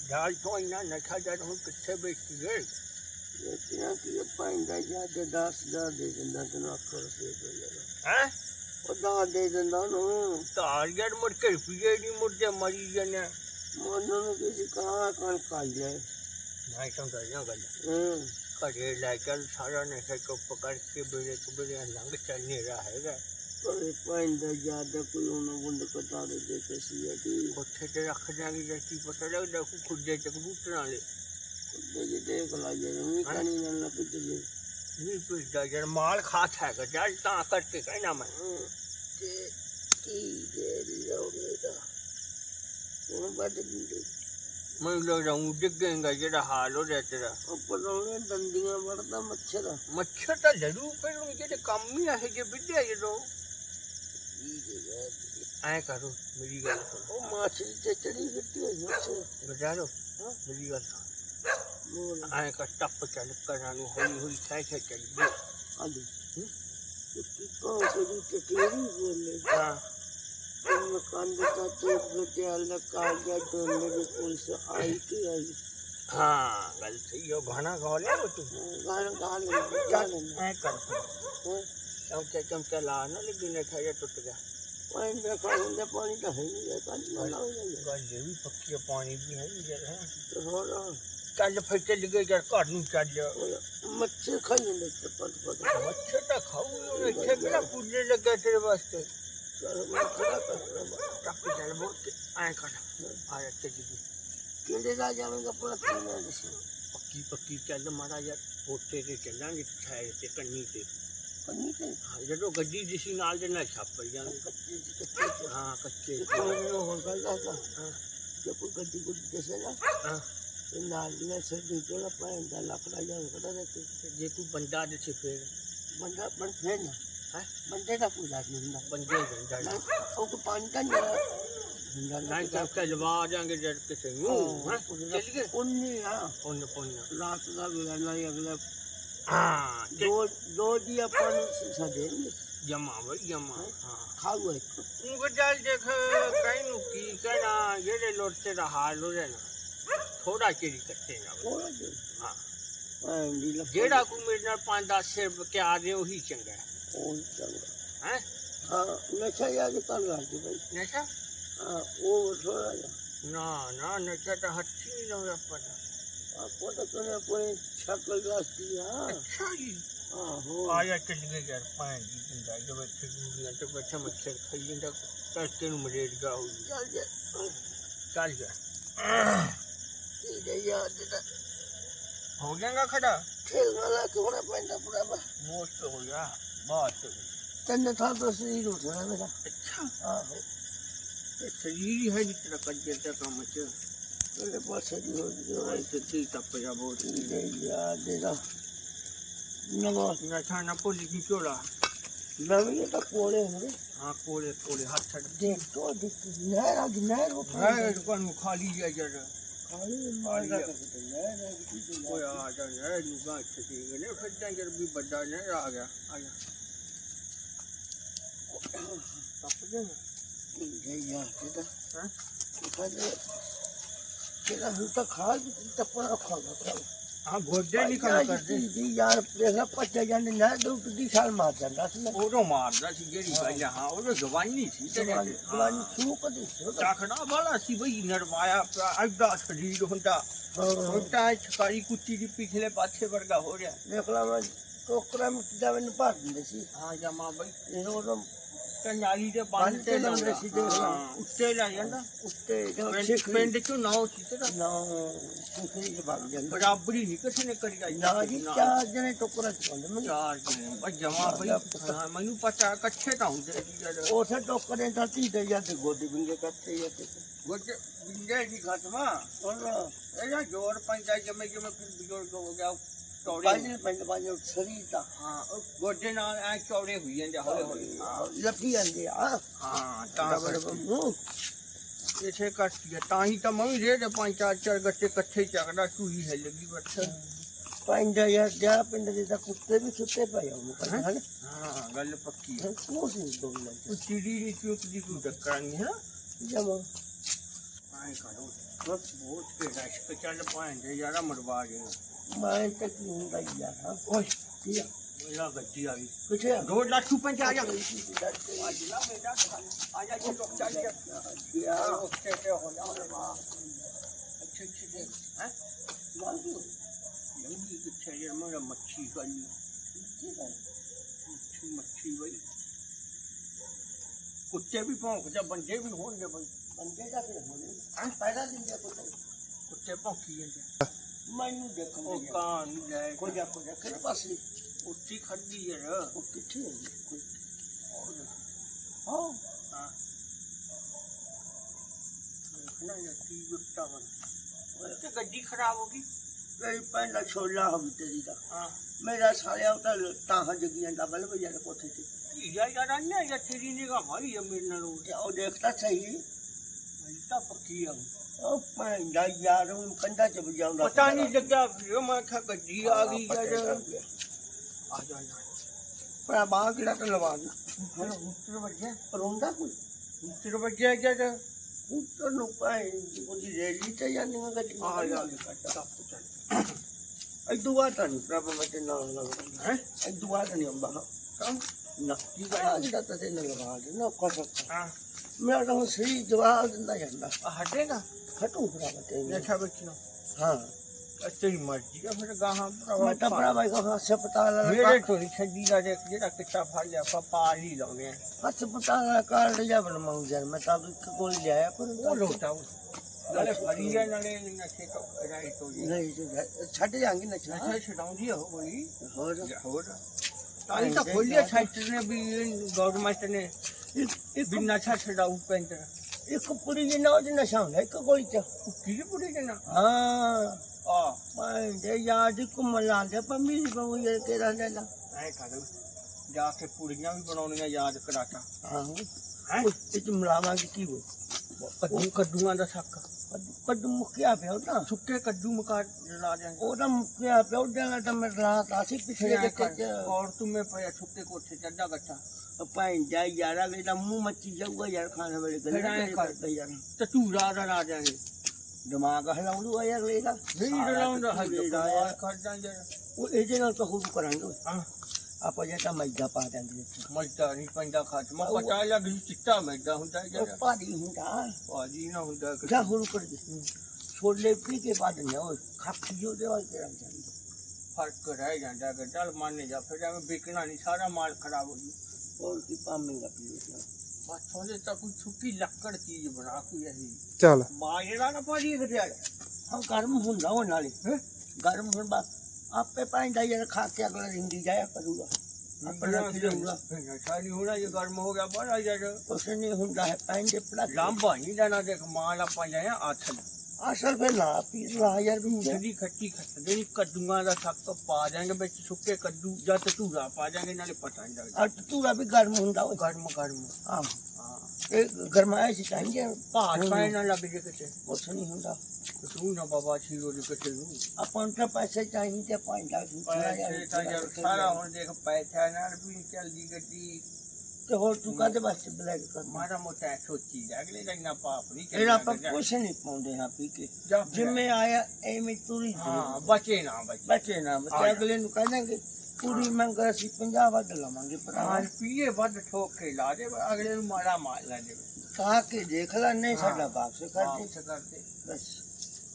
ਜਾਲ ਤੋਂ ਇੰਨਾ ਨਸ਼ਾ ਜਦ ਹੁਣ ਕਿੱਥੇ ਵੇਚੀ ਗਏ ਵੇਚਣਾ ਕੀ ਪੈਂਦਾ ਜਾਂ ਤੇ 10000 ਦੇ ਦਿੰਦਾ ਤੈਨੂੰ ਅੱਖਰ ਸੇ ਜਾਣਾ ਹੈ? ਉਹ ਦਾ ਦੇ ਦਿੰਦਾ ਉਹਨੂੰ। ਤਾਰ ਯਾਰ ਮੁੜ ਕੇ ਪੀਏ ਨਹੀਂ ਮੁੜਦੇ ਮਰੀ ਜਾਂਦੇ ਮੋਨੂੰ ਨੂੰ ਕਿਸੇ ਕਹਾ ਕਣ ਕਰ ਜਾਏ। ਮੈਂ ਸਮਝਦਾ ਨਾ ਗੱਲ। ਹੂੰ। ਘਰੇ ਲੈ ਚੱਲ ਸਾਰਾ ਨਸ਼ਾ ਚੁੱਪ ਕਰਕੇ ਬੇੜੇ ਕੁਬੜੇ ਲੰਘ ਚੱਲਨੇ ਹੈਗਾ। ਪਰ ਪੈਂਦਾ ਜਾਂ ਤੇ ਕੋਈ ਉਹਨੂੰ ਬੁੰਦ ਕਟਾਰੇ ਦੇ ਕੇ ਸੀ ਅਡੀ ਉੱਥੇ ਤੇ ਰੱਖ ਦਿਆਂਗੇ ਜੇ ਕੀ ਪਤਾ ਲੱਗਦਾ ਕੋ ਖੁੱਡੇ ਤੇ ਕਬੂਤਰਾਂ ਵਾਲੇ। ਉਹਦੇ ਜੇ ਦੇਖ ਲਾ ਜੇ ਵੀ ਕਣੀ ਨਾਲ ਨਾ ਪਿੱਛੇ ਜੇ। ਨਹੀਂ ਪੁੱਛਦਾ ਯਾਰ ਮਾਲ ਖਾਤ ਹੈਗਾ ਚੱਲ ਤਾਂ ਕਰਕੇ ਕਹਿਣਾ ਮੈਂ। ਤੇ ਕੀ ਦੇ ਲੋਗੇ ਦਾ ਉਹ ਬਦ ਦਿੰਦੇ। ਮੈਨੂੰ ਲੱਗਦਾ ਉਹ ਡਿੱਗੇਗਾ ਜਿਹੜਾ ਹਾਲ ਹੋ ਰਿਹਾ ਤੇਰਾ ਉੱਪਰ ਉਹਨੇ ਦੰਦੀਆਂ ਵੜਦਾ ਮੱਛਰ। ਮੱਛਰ ਤਾਂ ਲੜੂ ਉਹ ਜਿਹੜੇ ਕੰਮ ਹੀ ਇਹ ਜੇ ਵਿੱਢਿਆ ਜਦੋਂ। ਐ ਕਰੋ ਮੇਰੀ ਗੱਲ ਸੁਣੋ ਉਹ ਮਾਛਲੀ ਤੇ ਚੜੀ ਫਿੱਟੀ ਹੋਈ ਮੱਛਰ ਬਜਾਰੋ ਮੇਰੀ ਗੱਲ ਸੁਣ ਬੋਲ ਐ ਕਰ ਟੱਪ ਚੱਲ ਕਰਾਂ ਨੂੰ ਹੌਲੀ ਹੌਲੀ ਸਹਿ ਸਹਿ ਚੱਲ ਬੇ ਆਲੂ ਕਿ ਕੋ ਕੋਈ ਤੇ ਤੇਰੀ ਬੋਲੇ ਹਾਂ ਉਹ ਕੰਦ ਦਾ ਤੇ ਬਤੇ ਅਲ ਕਾਜਾ ਦੋਨੇ ਦੀ ਪੁਲਿਸ ਆਈ ਕਿ ਆਈ ਹਾਂ ਗੱਲ ਸਹੀ ਹੈ ਗਾਣਾ ਗਾ ਲਿਆ ਉਹ ਤੂੰ ਗਾਣ ਗਾਣ ਚੱਲ ਐ ਕਰ ਚਮਕੇ ਚਮਕੇ ਲਾ ਨਾ ਲੱਗੀ ਨੇ ਖਾਇਆ ਟੁੱਟ ਗਿਆ ਪਾਣੀ ਦਾ ਖਾਣ ਦਾ ਪਾਣੀ ਤਾਂ ਹੈ ਨਹੀਂ ਕੰਨ ਨਾ ਲਾਉ ਜਾਂਦਾ ਗੱਲ ਇਹ ਵੀ ਪੱਕੀ ਆ, ਪਾਣੀ ਵੀ ਹੈ ਨਹੀਂ ਜਰ ਹੈ ਤੇ ਹੋਰ ਚੱਲ ਫਿਰ ਚੱਲ ਗਏ ਜਰ ਘਰ ਨੂੰ ਚੱਲ ਉਹ ਮੱਛਰ ਖਾਈ ਜਾਂਦੇ ਤੇ ਪਟ ਪਟ ਮੱਛਰ ਤਾਂ ਖਾਊ ਉਹ ਇੱਥੇ ਕਿਹੜਾ ਪੂਜੇ ਲੱਗਾ ਤੇਰੇ ਵਾਸਤੇ ਚਲ ਮੱਛਰ ਕਰਨਾ ਟੱਪ ਚੱਲ ਮੋੜ ਕੇ ਐ ਕਰ ਆ ਜਾ ਚੱਲ ਜੀ ਕਿਹੜੇ ਦਾ ਜਾਵੇਂਗਾ ਪੂਰਾ ਤੀਨਾ ਦੱਸੋ ਪੱਕੀ ਪੱਕੀ ਚੱਲ ਮਾਰਾ ਯਾਰ ਪੋਤੇ ਤੇ ਚੱਲਾਂਗੇ ਛਾਏ ਤੇ ਕੰਨੀ ਤੇ ਕੰਨੀ ਤੇ ਹਾਂ, ਜਦੋਂ ਗੱਡੀ ਦਿਸੀ ਨਾਲ ਦੇ ਨਾਲ ਛਾਪ ਜਾਵਾਂਗੇ ਕੱਚੇ ਦੀ ਕੱਚੇ ਤੇ ਹਾਂ ਕੱਚੇ ਨੂੰ ਹੋਰ ਗੱਲ ਹਾਂ। ਜੇ ਕੋਈ ਗੱਡੀ ਗੁੱਡੀ ਦੱਸੇ ਨਾ ਹਾਂ। ਤੇ ਨਾਲ ਦੀ ਨਾਲ ਸਿਰ ਦੀ ਕੋਲ ਪੈਣ ਦਾ ਲੱਕੜਾ ਜਾਂ ਕਦਾ ਦੇ ਜੇ ਤੂੰ ਬੰਦਾ ਦੇ ਫੇਰ? ਬੰਦਾ ਬਣ ਫੇਰ ਨਾ। ਹੈ? ਬੰਦੇ ਦਾ ਕੋਈ ਲਾਜ ਨਹੀਂ ਹੁੰਦਾ। ਬੰਦੇ ਬੰਦਾ ਨਾ। ਉਹ ਕੋ ਪਾਣੀ ਦਾ ਨਹੀਂ ਹੁੰਦਾ। ਨਾ ਤਾਂ ਕਿ ਲਵਾ ਜਾਾਂਗੇ ਜਦ ਕਿਸੇ ਨੂੰ ਹਾਂ ਚੱਲ ਗਏ ਉੰਨੀ ਆ। ਪੁੰਨ ਪੁੰਨ। ਰਾਤ ਦਾ ਵੇਲਾ ਹੀ ਅਗਲਾ ਹਾਂ ਦੋ ਦੋ ਦੀ ਆਪਾਂ ਨੂੰ ਦੇਣਗੇ ਜਮਾ ਬਈ ਜਮਾ ਹਾਂ? ਖਾਊ ਇੱਕ। ਉਹ ਗੱਲ ਦੇਖ ਕਈ ਨੂੰ ਕੀ ਕਹਿਣਾ ਜਿਹੜੇ ਲੋਟੇ ਦਾ ਹਾਲ ਹੋ ਨਾ ਥੋੜਾ ਚਿਰ ਕੱਟੇ ਨਾ ਬਈ। ਹਾਂ। ਜਿਹੜਾ ਕੋ ਮੇਰੇ ਨਾਲ 5-10 ਸਿਰ ਬਕਿਆ ਦੇ ਉਹੀ ਚੰਗਾ ਹੈ। ਉਹ ਚੰਗਾ। ਹੈ? ਹਾਂ ਨਸ਼ਾ ਯਾਦ ਕਰ ਲਾ ਜੀ ਭਾਈ ਨਸ਼ਾ? ਉਹ ਥੋੜਾ ਨਾ ਨਾ ਨਸ਼ਾ ਤਾਂ ਹੱਥੀ ਲਾਉਂਦਾ ਆਪਾਂ। ਆਪਾਂ ਤਾਂ ਕਹਿੰਦੇ ਕੋਈ ਸ਼ਕਲ ਦੱਸਦੀ ਆ ਅੱਛਾ ਜੀ ਆਹੋ। ਆਇਆ ਚੱਲ ਗਏ ਯਾਰ ਪਾਣ ਦੀ ਪਿੰਡਾ ਜੋ ਬੈਠੇ ਗੁਰੀਆਂ ਤੇ ਬੈਠਾ ਮੱਛਰ ਖਾਈ ਜਾਂਦਾ ਕਰਕੇ ਨੂੰ ਮਲੇਰੀਆ ਹੋ ਗਈ ਚੱਲ ਜਾ ਚੱਲ ਜਾ ਕੀ ਦੇ ਯਾਦ ਦਾ ਹੋ ਜਾਏਗਾ ਖੜਾ ਖੇਲ ਵਾਲਾ ਕੋਣਾ ਪੈਂਦਾ ਪੂਰਾ ਬਾ ਮੋਸਟ ਹੋ ਗਿਆ ਬਾਤ ਤੈਨੂੰ ਥਾਂ ਤੋਂ ਸਰੀਰ ਉੱਠਣਾ ਮੇਰਾ ਅੱਛਾ ਆਹੋ ਇਹ ਸਰੀਰ ਹੀ ਹੈ ਜਿੱਤਨਾ ਕੰਜਰ ਦਾ ਕੰਮ ਚ। ਮੇਰੇ ਪਾਸੇ ਦੀ ਹੋ ਜੋ ਤੀ ਟੱਪ ਜਾ ਬਹੁਤ। ਕੀ ਦੇ ਯਾਦ ਦਾ ਨਵਾਂ ਨਸ਼ਾ ਨਾ ਭੁੱਲ ਗਈ ਝੋਲਾ। ਨਵੀਂ ਤਾਂ ਕੋਲੇ ਨੇ। ਹਾਂ ਕੋਲੇ ਕੋਲੇ ਹੱਥ ਛੱਡ। ਦੇਖ ਤੋ ਦਿੱਤੀ ਨਹਿਰ ਆ ਨਹਿਰ ਉਹ ਹੈ ਤੁਹਾਨੂੰ ਖਾਲੀ ਜਾ ਜਰ ਖਾਲੀ ਨਹਿਰ ਆ ਕੀ ਕੋਈ ਆ ਜਾ ਹੈ ਨੂੰ ਗਾਂ ਛੱਡੀ ਗਏ ਫਿਰ ਜਰ ਵੀ ਵੱਡਾ ਨੇ ਆ ਗਿਆ ਆ ਜਾ। ਟੱਪ ਜਾ ਕੀ ਦੇ ਯਾਦ ਦਾ ਹਾਂ? ਕਹਿੰਦੇ ਕਿਹੜਾ ਹੁਣ ਤਾਂ ਖਾ ਤਾਂ ਪੜਾ ਖਾ ਲਾ ਹਾਂ ਗੋਡੇ ਨਹੀਂ ਕੰਮ ਕਰਦੇ। ਜੀ ਯਾਰ ਦੇਖਾ ਪੱਚਾ ਜਾਂਦੇ ਨਾ ਦੋ ਦੀ ਸਾਲ ਮਾਰ ਜਾਂਦਾ ਸੀ। ਮੈਂ ਉਦੋਂ ਮਾਰਦਾ ਸੀ ਜਿਹੜੀ ਗੱਲ ਹਾਂ ਉਦੋਂ ਜਵਾਨੀ ਸੀ ਤੇ ਸ਼ੁਰੂ ਕਦੀ ਸ਼ੁਰੂ ਚਾਖਣਾ ਵਾਲਾ ਸੀ ਬਈ ਨਰਵਾਇਆ ਐਡਾ ਸਰੀਰ ਹੁੰਦਾ। ਛੋਟਾ ਛਕਾਰੀ ਕੁੱਤੀ ਦੀ ਪਿਛਲੇ ਪਾਸੇ ਵਰਗਾ ਹੋ ਰਿਹਾ। ਦੇਖ ਲਾ ਮੈਂ ਟੋਕਰਾ ਮਿੱਟੀ ਦਾ ਮੈਨੂੰ ਭਰ ਦਿੰਦੇ ਸੀ। ਹਾਂ ਜਮਾ ਬਈ। ਇਹ ਉਦੋਂ ਤੇ ਨਾਲੀ ਦੇ ਬੰਨ੍ਹ ਤੇ ਤੇ ਲਾਉਂਦੇ ਸੀ ਦੇਖ ਲਾ। ਉੱਤੇ ਲੈ ਜਾਂਦਾ। ਉੱਤੇ ਜੋ ਪਿੰਡ ਚੋਂ ਨਾਉ ਸੀ ਤੇਰਾ ਨਾ। ਦੇ ਭਰ ਜਾਂਦੇ। ਬਰਾਬਰੀ ਨਹੀਂ ਕਿਸੇ ਨੇ ਕਰੀ ਆਈ ਨਾ ਜੀ ਚਾਰ ਜਣੇ ਟੋਕਰਾ ਚ ਪਾਉਂਦੇ ਮੈਨੂੰ। ਚਾਰ ਜਣੇ ਬਈ ਜਮਾ ਬਈ ਮੈਨੂੰ ਪਤਾ ਇਕੱਠੇ ਤਾਂ ਹੁੰਦੇ ਸੀ ਜਦ। ਉਸੇ ਟੋਕਰੇ ਦਾ ਤੀ ਦੇ ਜਾਂਦੇ ਗੋਦੀ ਬਿੰਗੇ ਕਰਤੇ ਜਾਂਦੇ ਗੁੱਜ ਬਿੰਦੇ ਦੀ ਖਤਮਾ ਔਰ ਇਹਦਾ ਜੋਰ ਪੈਂਦਾ ਜਿਵੇਂ ਜਿਵੇਂ ਫਿਰ ਬਜ਼ੁਰਗ ਹੋ ਗਿਆ ਚੌੜੇ ਪੰਜ ਪੰਜ ਸਰੀਰ ਦਾ ਹਾਂ ਉਹ ਗੋਡੇ ਨਾਲ ਐ ਚੌੜੇ ਹੋਈ ਜਾਂਦੇ ਹੌਲੇ ਹੌਲੇ। ਲੱਗੀ ਜਾਂਦੇ ਆ। ਹਾਂ ਤਾਂ ਬੜੇ ਬੰਮੂ ਇਸੇ ਕੱਟ ਤਾਂ ਹੀ ਤਾਂ ਮੈਂ ਵੀ ਰੇ ਦੇ ਪੰਜ ਚਾਰ ਚਾਰ ਗੱਟੇ ਇਕੱਠੇ ਚੱਕਦਾ ਚੂਹੀ ਹੈ ਲੱਗੀ ਬੱਠਾ ਪੰਜ ਯਾਰ ਜਾ ਪਿੰਡ ਦੇ ਤਾਂ ਕੁੱਤੇ ਵੀ ਸੁੱਤੇ ਪਏ ਆ ਹਨ? ਹਾਂ ਗੱਲ ਪੱਕੀ ਹੈ ਕੋਸ ਨਹੀਂ ਦੋਨਾਂ ਉਹ ਚਿੜੀ ਦੀ ਚੁੱਕ ਦੀ ਕੋਈ ਟੱਕਰ ਨਹੀਂ ਹੈ ਜਮਾ। ਆਏ ਕਰੋ ਬਸ ਬਹੁਤ ਕੇ ਰਸ਼ਕ ਚੱਲ ਪਾਉਂਦੇ ਯਾਰਾ ਮਰਵਾ ਗਿਆ ਮੈਂ ਤਾਂ ਕੀ ਹੁੰਦਾ ਯਾਰ ਓਏ। ਕੀ ਆ? ਮੇਰਾ ਗੱਡੀ ਆ ਗਈ। ਕਿੱਥੇ ਆ? ਦੋ ਲੱਖ ਰੁਪਏ ਚ ਆ ਜਾ। ਅੱਜ ਲਾ ਬੇਟਾ ਆ ਜਾ ਜੀ ਲੋਕ ਚੱਲ ਗਿਆ ਉੱਤੇ ਤੇ ਹੋ ਜਾ ਮਾ ਅੱਛਾ ਅੱਛਾ ਜੀ। ਹੈ? ਯੰਗੀ ਕਿੱਥੇ ਯਾਰ ਮੇਰਾ ਮੱਛੀ ਖਾਈ। ਮੱਛੀ ਮੱਛੀ ਬਈ। ਕੁੱਤੇ ਵੀ ਭੌਂਕਦੇ ਬੰਦੇ ਵੀ ਹੋਣਗੇ ਬਈ। ਬੰਦੇ ਦਾ ਫਿਰ ਹੋਣੇ। ਹੈਂ? ਪੈਦਾ ਦਿੰਦੇ ਪੁੱਤ ਕੁੱਤੇ। ਭੌਂਕੀ ਜਾਂਦੇ ਮੈਨੂੰ ਦੇਖਣ ਉਹ ਦੇ ਕਾਂ ਨਹੀਂ ਜਾਏ ਕੋਈ ਜਾ ਕੋਈ ਜਾ ਕਿਹੜੇ ਪਾਸੇ? ਉੱਚੀ ਖੱਡੀ ਯਾਰ। ਉਹ ਕਿੱਥੇ ਹੈ ਜੀ? ਕੋਈ ਹਾਂ ਹਾਂ। ਹਾਂ। ਦੇਖਣਾ ਯਾਰ ਕੀ ਗੁੱਟਾ ਬਣ ਤੇ ਗੱਡੀ ਖਰਾਬ ਹੋ ਗਈ। ਕਈ ਪਹਿਲਾਂ ਛੋਲਾ ਹੋ ਗਈ ਤੇਰੀ ਦਾ। ਹਾਂ। ਮੇਰਾ ਸਾਲਿਆ ਉਹ ਤਾਂ ਤਾਂ ਜਗੀਆਂ ਦਾ ਬਲ ਵਜਾ ਕੋਠੇ ਤੇ। ਯਾ ਯਾਰ ਅੰਨਾ ਯਾ ਤੇਰੀ ਨਿਗਾਹ ਮਾਰੀ ਹੈ ਮੇਰੇ ਨਾਲ ਉਹ। ਤੇ ਉਹ ਦੇਖਦਾ ਸਹੀ। ਮੈਂ ਤਾਂ ਪੱਕੀ ਆ। ਉਹ ਪੈਂਦਾ ਯਾਰ ਉਹ ਕੰਧਾ ਚ ਵਜਾਉਂਦਾ ਪਤਾ ਨਹੀਂ ਲੱਗਾ ਫਿਰ ਮੈਂ ਕਿਹਾ ਗੱਡੀ ਆ ਗਈ ਆ ਜਾ। ਆ ਪਰ ਬਾਹਰ ਕਿਹੜਾ ਤਾਂ ਲਵਾ ਦੂ। ਫਿਰ ਉੱਤਰ ਵੱਜਿਆ। ਰੋਂਦਾ ਕੋਈ? ਉੱਤਰ ਵੱਜਿਆ ਜਦ ਉੱਤਰ ਨੂੰ ਪਾਏ ਉਹਦੀ ਰੈਲੀ ਤੇ ਜਾਂਦੀ ਮੈਂ ਗੱਡੀ ਆ ਜਾ ਚੱਲ ਇਦੋਂ ਬਾਅਦ ਤਾਂ ਨਹੀਂ ਪ੍ਰਭ ਮੈਂ ਤੇ ਨਾਲ ਨਾਲ ਹੈ? ਇਦੋਂ ਬਾਅਦ ਨਹੀਂ ਅੰਬਾ ਕੰਮ? ਨਾ ਕੀ ਕਰਾਂ? ਜਿਹੜਾ ਤਾਂ ਲਵਾ ਦੇ ਨਾ ਕੁਛ ਹਾਂ। ਮੇਰਾ ਤਾਂ ਸਹੀ ਜਵਾਬ ਦਿੰਦਾ ਜਾਂਦਾ। ਹਟੇਗਾ? ਖਟੂ ਭਰਾ ਤੇ ਨਸ਼ਾ ਵੇਚਣਾ ਹਾਂ। ਤੇਰੀ ਮਰਜ਼ੀ ਆ ਫਿਰ ਗਾਹਾਂ ਮੈਂ ਤਾਂ ਭਰਾ ਭਾਈ ਕੋ ਹਸਪਤਾਲ ਮੇਰੇ ਵਾਲਾ ਤੋਂ ਛੱਡੀ ਦਾ ਜਿਹੜਾ ਕਿੱਤਾ ਫੜ ਲਿਆ ਆਪਾਂ ਪਾ ਹੀ ਲਾਉਣੇ ਆ। ਹਸਪਤਾਲ ਵਾਲਾ ਕਾਰਡ ਲਿਆ ਬਣ ਮੰਗ ਯਾਰ ਮੈਂ ਤਾਂ ਇੱਕ ਕੋਲ ਲਿਆਇਆ ਪਰ ਉਹ ਲੋਟਾ ਉਹ। ਨਾਲੇ ਫੜੀ ਆ ਨਾਲੇ ਨਸ਼ੇ ਤੋਂ ਰਾਈਟ ਹੋ ਜੀ। ਨਹੀਂ ਜੀ, ਛੱਡ ਜਾਂਗੇ ਨਾ ਨਸ਼ਾ ਛਡਾਉਂਦੀ ਆ ਉਹ ਬੜੀ। ਹੋਰ ਹੋਰ। ਤਾਂ ਇਹ ਤਾਂ ਖੋਲਿਆ ਸੈਂਟਰ ਨੇ ਵੀ ਗਵਰਨਮੈਂਟ ਨੇ। ਇੱਕ ਇੱਕ ਵੀ ਨਸ਼ਾ ਛਡਾਊ ਇੱਕ ਪੁਰੀ ਜੀ ਨੌਜ ਨਸ਼ਾ ਹੁੰਦਾ ਇੱਕ ਗੋਲੀ ਚ। ਕੀ ਪੁੱਛੇ ਜਨਾ ਹਾਂ। ਆ ਮੈਂ ਜੇ ਯਾਦ ਘੁੰਮਣ ਲਾਂਦੇ ਪੰਮੀ ਬਹੁ ਇਹ ਕਿਹੜਾ ਲੈ ਲਾ। ਐ ਕਰ ਜਾ ਕੇ ਪੁੜੀਆਂ ਵੀ ਬਣਾਉਣੀਆਂ ਯਾਦ ਕਰਾਤਾ। ਆਹੋ ਹੈ? ਇਹ ਚ ਮਿਲਾਵਾਂਗੇ ਕੀ ਹੋ ਕੱਦੂ ਕੱਦੂਆਂ ਦਾ ਸੱਕ। ਕੱਦੂ ਮੁੱਕਿਆ ਪਿਆ ਉਹਦਾ। ਸੁੱਕੇ ਕੱਦੂ ਮਕਾ ਲਾ ਦਿਆਂਗੇ। ਉਹਦਾ ਮੁੱਕਿਆ ਪਿਆ ਉਹਦਾ ਤਾਂ ਮੈਂ ਰਾਤ ਆਸੀ ਪਿਛਲੇ ਦੇ ਔਰ ਤੁਮੇ ਪਿਆ ਸੁੱਕੇ ਕੋਠੇ ਚੱਡਾ ਗੱਟਾ ਭਾਈ ਜਾ ਯਾਰਾ ਵੇ ਤਾਂ ਮੂੰਹ ਮੱਚੀ ਜਾਊਗਾ ਯਾਰ ਖਾਣੇ ਵੇਲੇ ਗੱਲਾਂ ਕਰ। ਕਰਦਾ ਯਾਰ। ਤੇ ਦਾ ਲਾ ਦਿਆਂਗੇ ਦਿਮਾਗ ਹਲਾਉਂਦੂ ਯਾਰ ਵੇਗਾ ਨਹੀਂ ਡਰਾਉਂਦਾ ਹੈ ਕਮਾਲ ਕਰਦਾ ਯਾਰ। ਉਹ ਇਹਦੇ ਨਾਲ ਤਾਂ ਹੋਰ ਕਰਾਂਗੇ। ਹਾਂ। ਆਪਾਂ ਜੇ ਤਾਂ ਮੈਦਾ ਪਾ ਦਾਂਗੇ ਵਿੱਚ ਮਜਦਾ ਨਹੀਂ ਪੈਂਦਾ ਖਾਤਮਾ ਪਤਾ ਲੱਗ ਚਿੱਟਾ ਮੈਦਾ ਹੁੰਦਾ ਉਹ ਯਾਰ। ਭਾਰੀ ਹੁੰਦਾ। ਭਾਜੀ ਨਾ ਹੁੰਦਾ ਜਾ ਹੋਰ ਕਰ ਦੇ। ਛੋਲੇ ਪੀ ਕੇ ਬਾਅਦ ਨਹੀਂ ਓਏ। ਖਾਪੀ ਜੋ ਦੇ ਵਾਲ ਕਰਾਂ ਚਾਹੀਦਾ ਫ਼ਰਕ ਰਹਿ ਜਾਂਦਾ ਕਿ ਚੱਲ ਮੰਨ ਜਾ ਫਿਰ ਐਵੇਂ ਵਿਕਣਾ ਨਹੀਂ ਸਾਰਾ ਮਾਲ ਖਰਾਬ ਹੋ ਜੂ। ਕੀ ਪਾਵੇਂਗਾ ਪੀ ਬਸ ਉਹਦੇ ਤਾਂ ਕੋਈ ਛੁੱਟੀ ਲੱਕੜ ਚੀਜ਼ ਬਣਾ ਕੋਈ ਅਸੀਂ ਚੱਲ। ਬਾਜਰਾ ਨਾ ਭਾਜੀ ਖੜਿਆ ਹਾਂ ਗਰਮ ਹੁੰਦਾ ਉਹ ਨਾਲੇ। ਹੈਂ? ਗਰਮ ਹੁਣ ਬਾ ਆਪੇ ਪੈਂਦਾ ਯਾਰ ਖਾ ਕੇ ਅਗਲਾ ਰਿੰਦੀ ਜਾਇਆ ਕਰੂਗਾ। ਆਪਣਾ ਖਿਲੂਗਾ ਸਾਰੀ ਹੋਣਾ ਜੇ ਗਰਮ ਹੋ ਗਿਆ ਬੜਾ ਯਾਰ। ਕੁਛ ਨਹੀਂ ਹੁੰਦਾ ਹੈ ਪੈਂਦੇ ਪੜਾ ਲਾਂਬਾ ਨਹੀਂ ਲੈਣਾ ਦੇਖ ਮਾਲ ਆਪਾਂ ਜਾਇਆ ਆਥਲ ਅਸਲ ਫੇ ਨਾ ਪੀ ਲਾ ਯਾਰ ਜਿਹੜੀ ਖੱਟੀ ਖੱਟਦੇ ਨਹੀਂ ਕੱਦੂਆਂ ਦਾ ਸੱਕ ਪਾ ਜਾਾਂਗੇ ਵਿੱਚ ਸੁੱਕੇ ਕੱਦੂ ਜਾਂ ਧੂਰਾ ਪਾ ਜਾਾਂਗੇ ਨਾਲੇ ਪਤਾ ਨਹੀਂ ਲੱਗਦਾ। ਅੱਜ ਤੂੰ ਵੀ ਗਰਮ ਹੁੰਦਾ ਉਹ। ਗਰਮ ਗਰਮ। ਹਾਂ। ਇਹ ਗਰਮਾਇਆ ਸੀ ਚਾਹੀਏ ਭਾਰ ਪਾਏ ਨਾ ਲੱਗ ਜੇ ਕਿਤੇ। ਕੁਛ ਨਹੀਂ ਹੁੰਦਾ। ਤੂੰ ਨਾ ਬਾਬਾ ਛੀ ਉਹ ਕਿਤੇ ਨੂੰ। ਆਪਾਂ ਨੂੰ ਤਾਂ ਪੈਸੇ ਚਾਹੀਦੇ ਪੰਜ ਲੱਖ ਪੈਸੇ ਤਾਂ ਯਾਰ ਸਾਰਾ ਹੁਣ ਦੇਖ ਪੈਸਾ ਨਾਲ ਵੀ ਚੱਲਦੀ ਗੱਡੀ। ਤੇ ਹੋਰ ਤੂੰ ਕਾਹਦੇ ਵਾਸਤੇ ਬਲੈਕ ਕਰ ਮਾੜਾ ਮੋਟਾ ਸੋਚੀ ਜਾ ਅਗਲੇ ਦਾ ਇੰਨਾ ਪਾਪ ਨਹੀਂ ਇਹ ਆਪਾਂ ਕੁਛ ਨਹੀਂ ਪਾਉਂਦੇ ਹਾਂ ਪੀ ਕੇ ਜਾ ਫਿਰ। ਜਿੰਮੇ ਆਇਆ ਐਵੇਂ ਤੁਰੀ ਹਾਂ ਬਚੇ ਨਾ ਬਚੇ ਬਚੇ ਨਾ ਬਚੇ ਅਗਲੇ ਨੂੰ ਕਹਿੰਦੇ ਪੂਰੀ ਮੰਗ ਅਸੀਂ 50 ਵੱਧ ਲਵਾਂਗੇ ਭਰਾ ਹਾਂ ਪੀਏ ਵੱਧ ਠੋਕ ਕੇ ਲਾ ਦੇ ਅਗਲੇ ਨੂੰ ਮਾੜਾ ਮਾਰ ਲਾ ਦੇ ਕਹਾ ਕੇ ਦੇਖ ਲੈ ਨਹੀਂ ਸਾਡਾ ਵਾਪਸ ਕਰਦੇ ਵਾਪਸ ਕਰਦੇ ਬਸ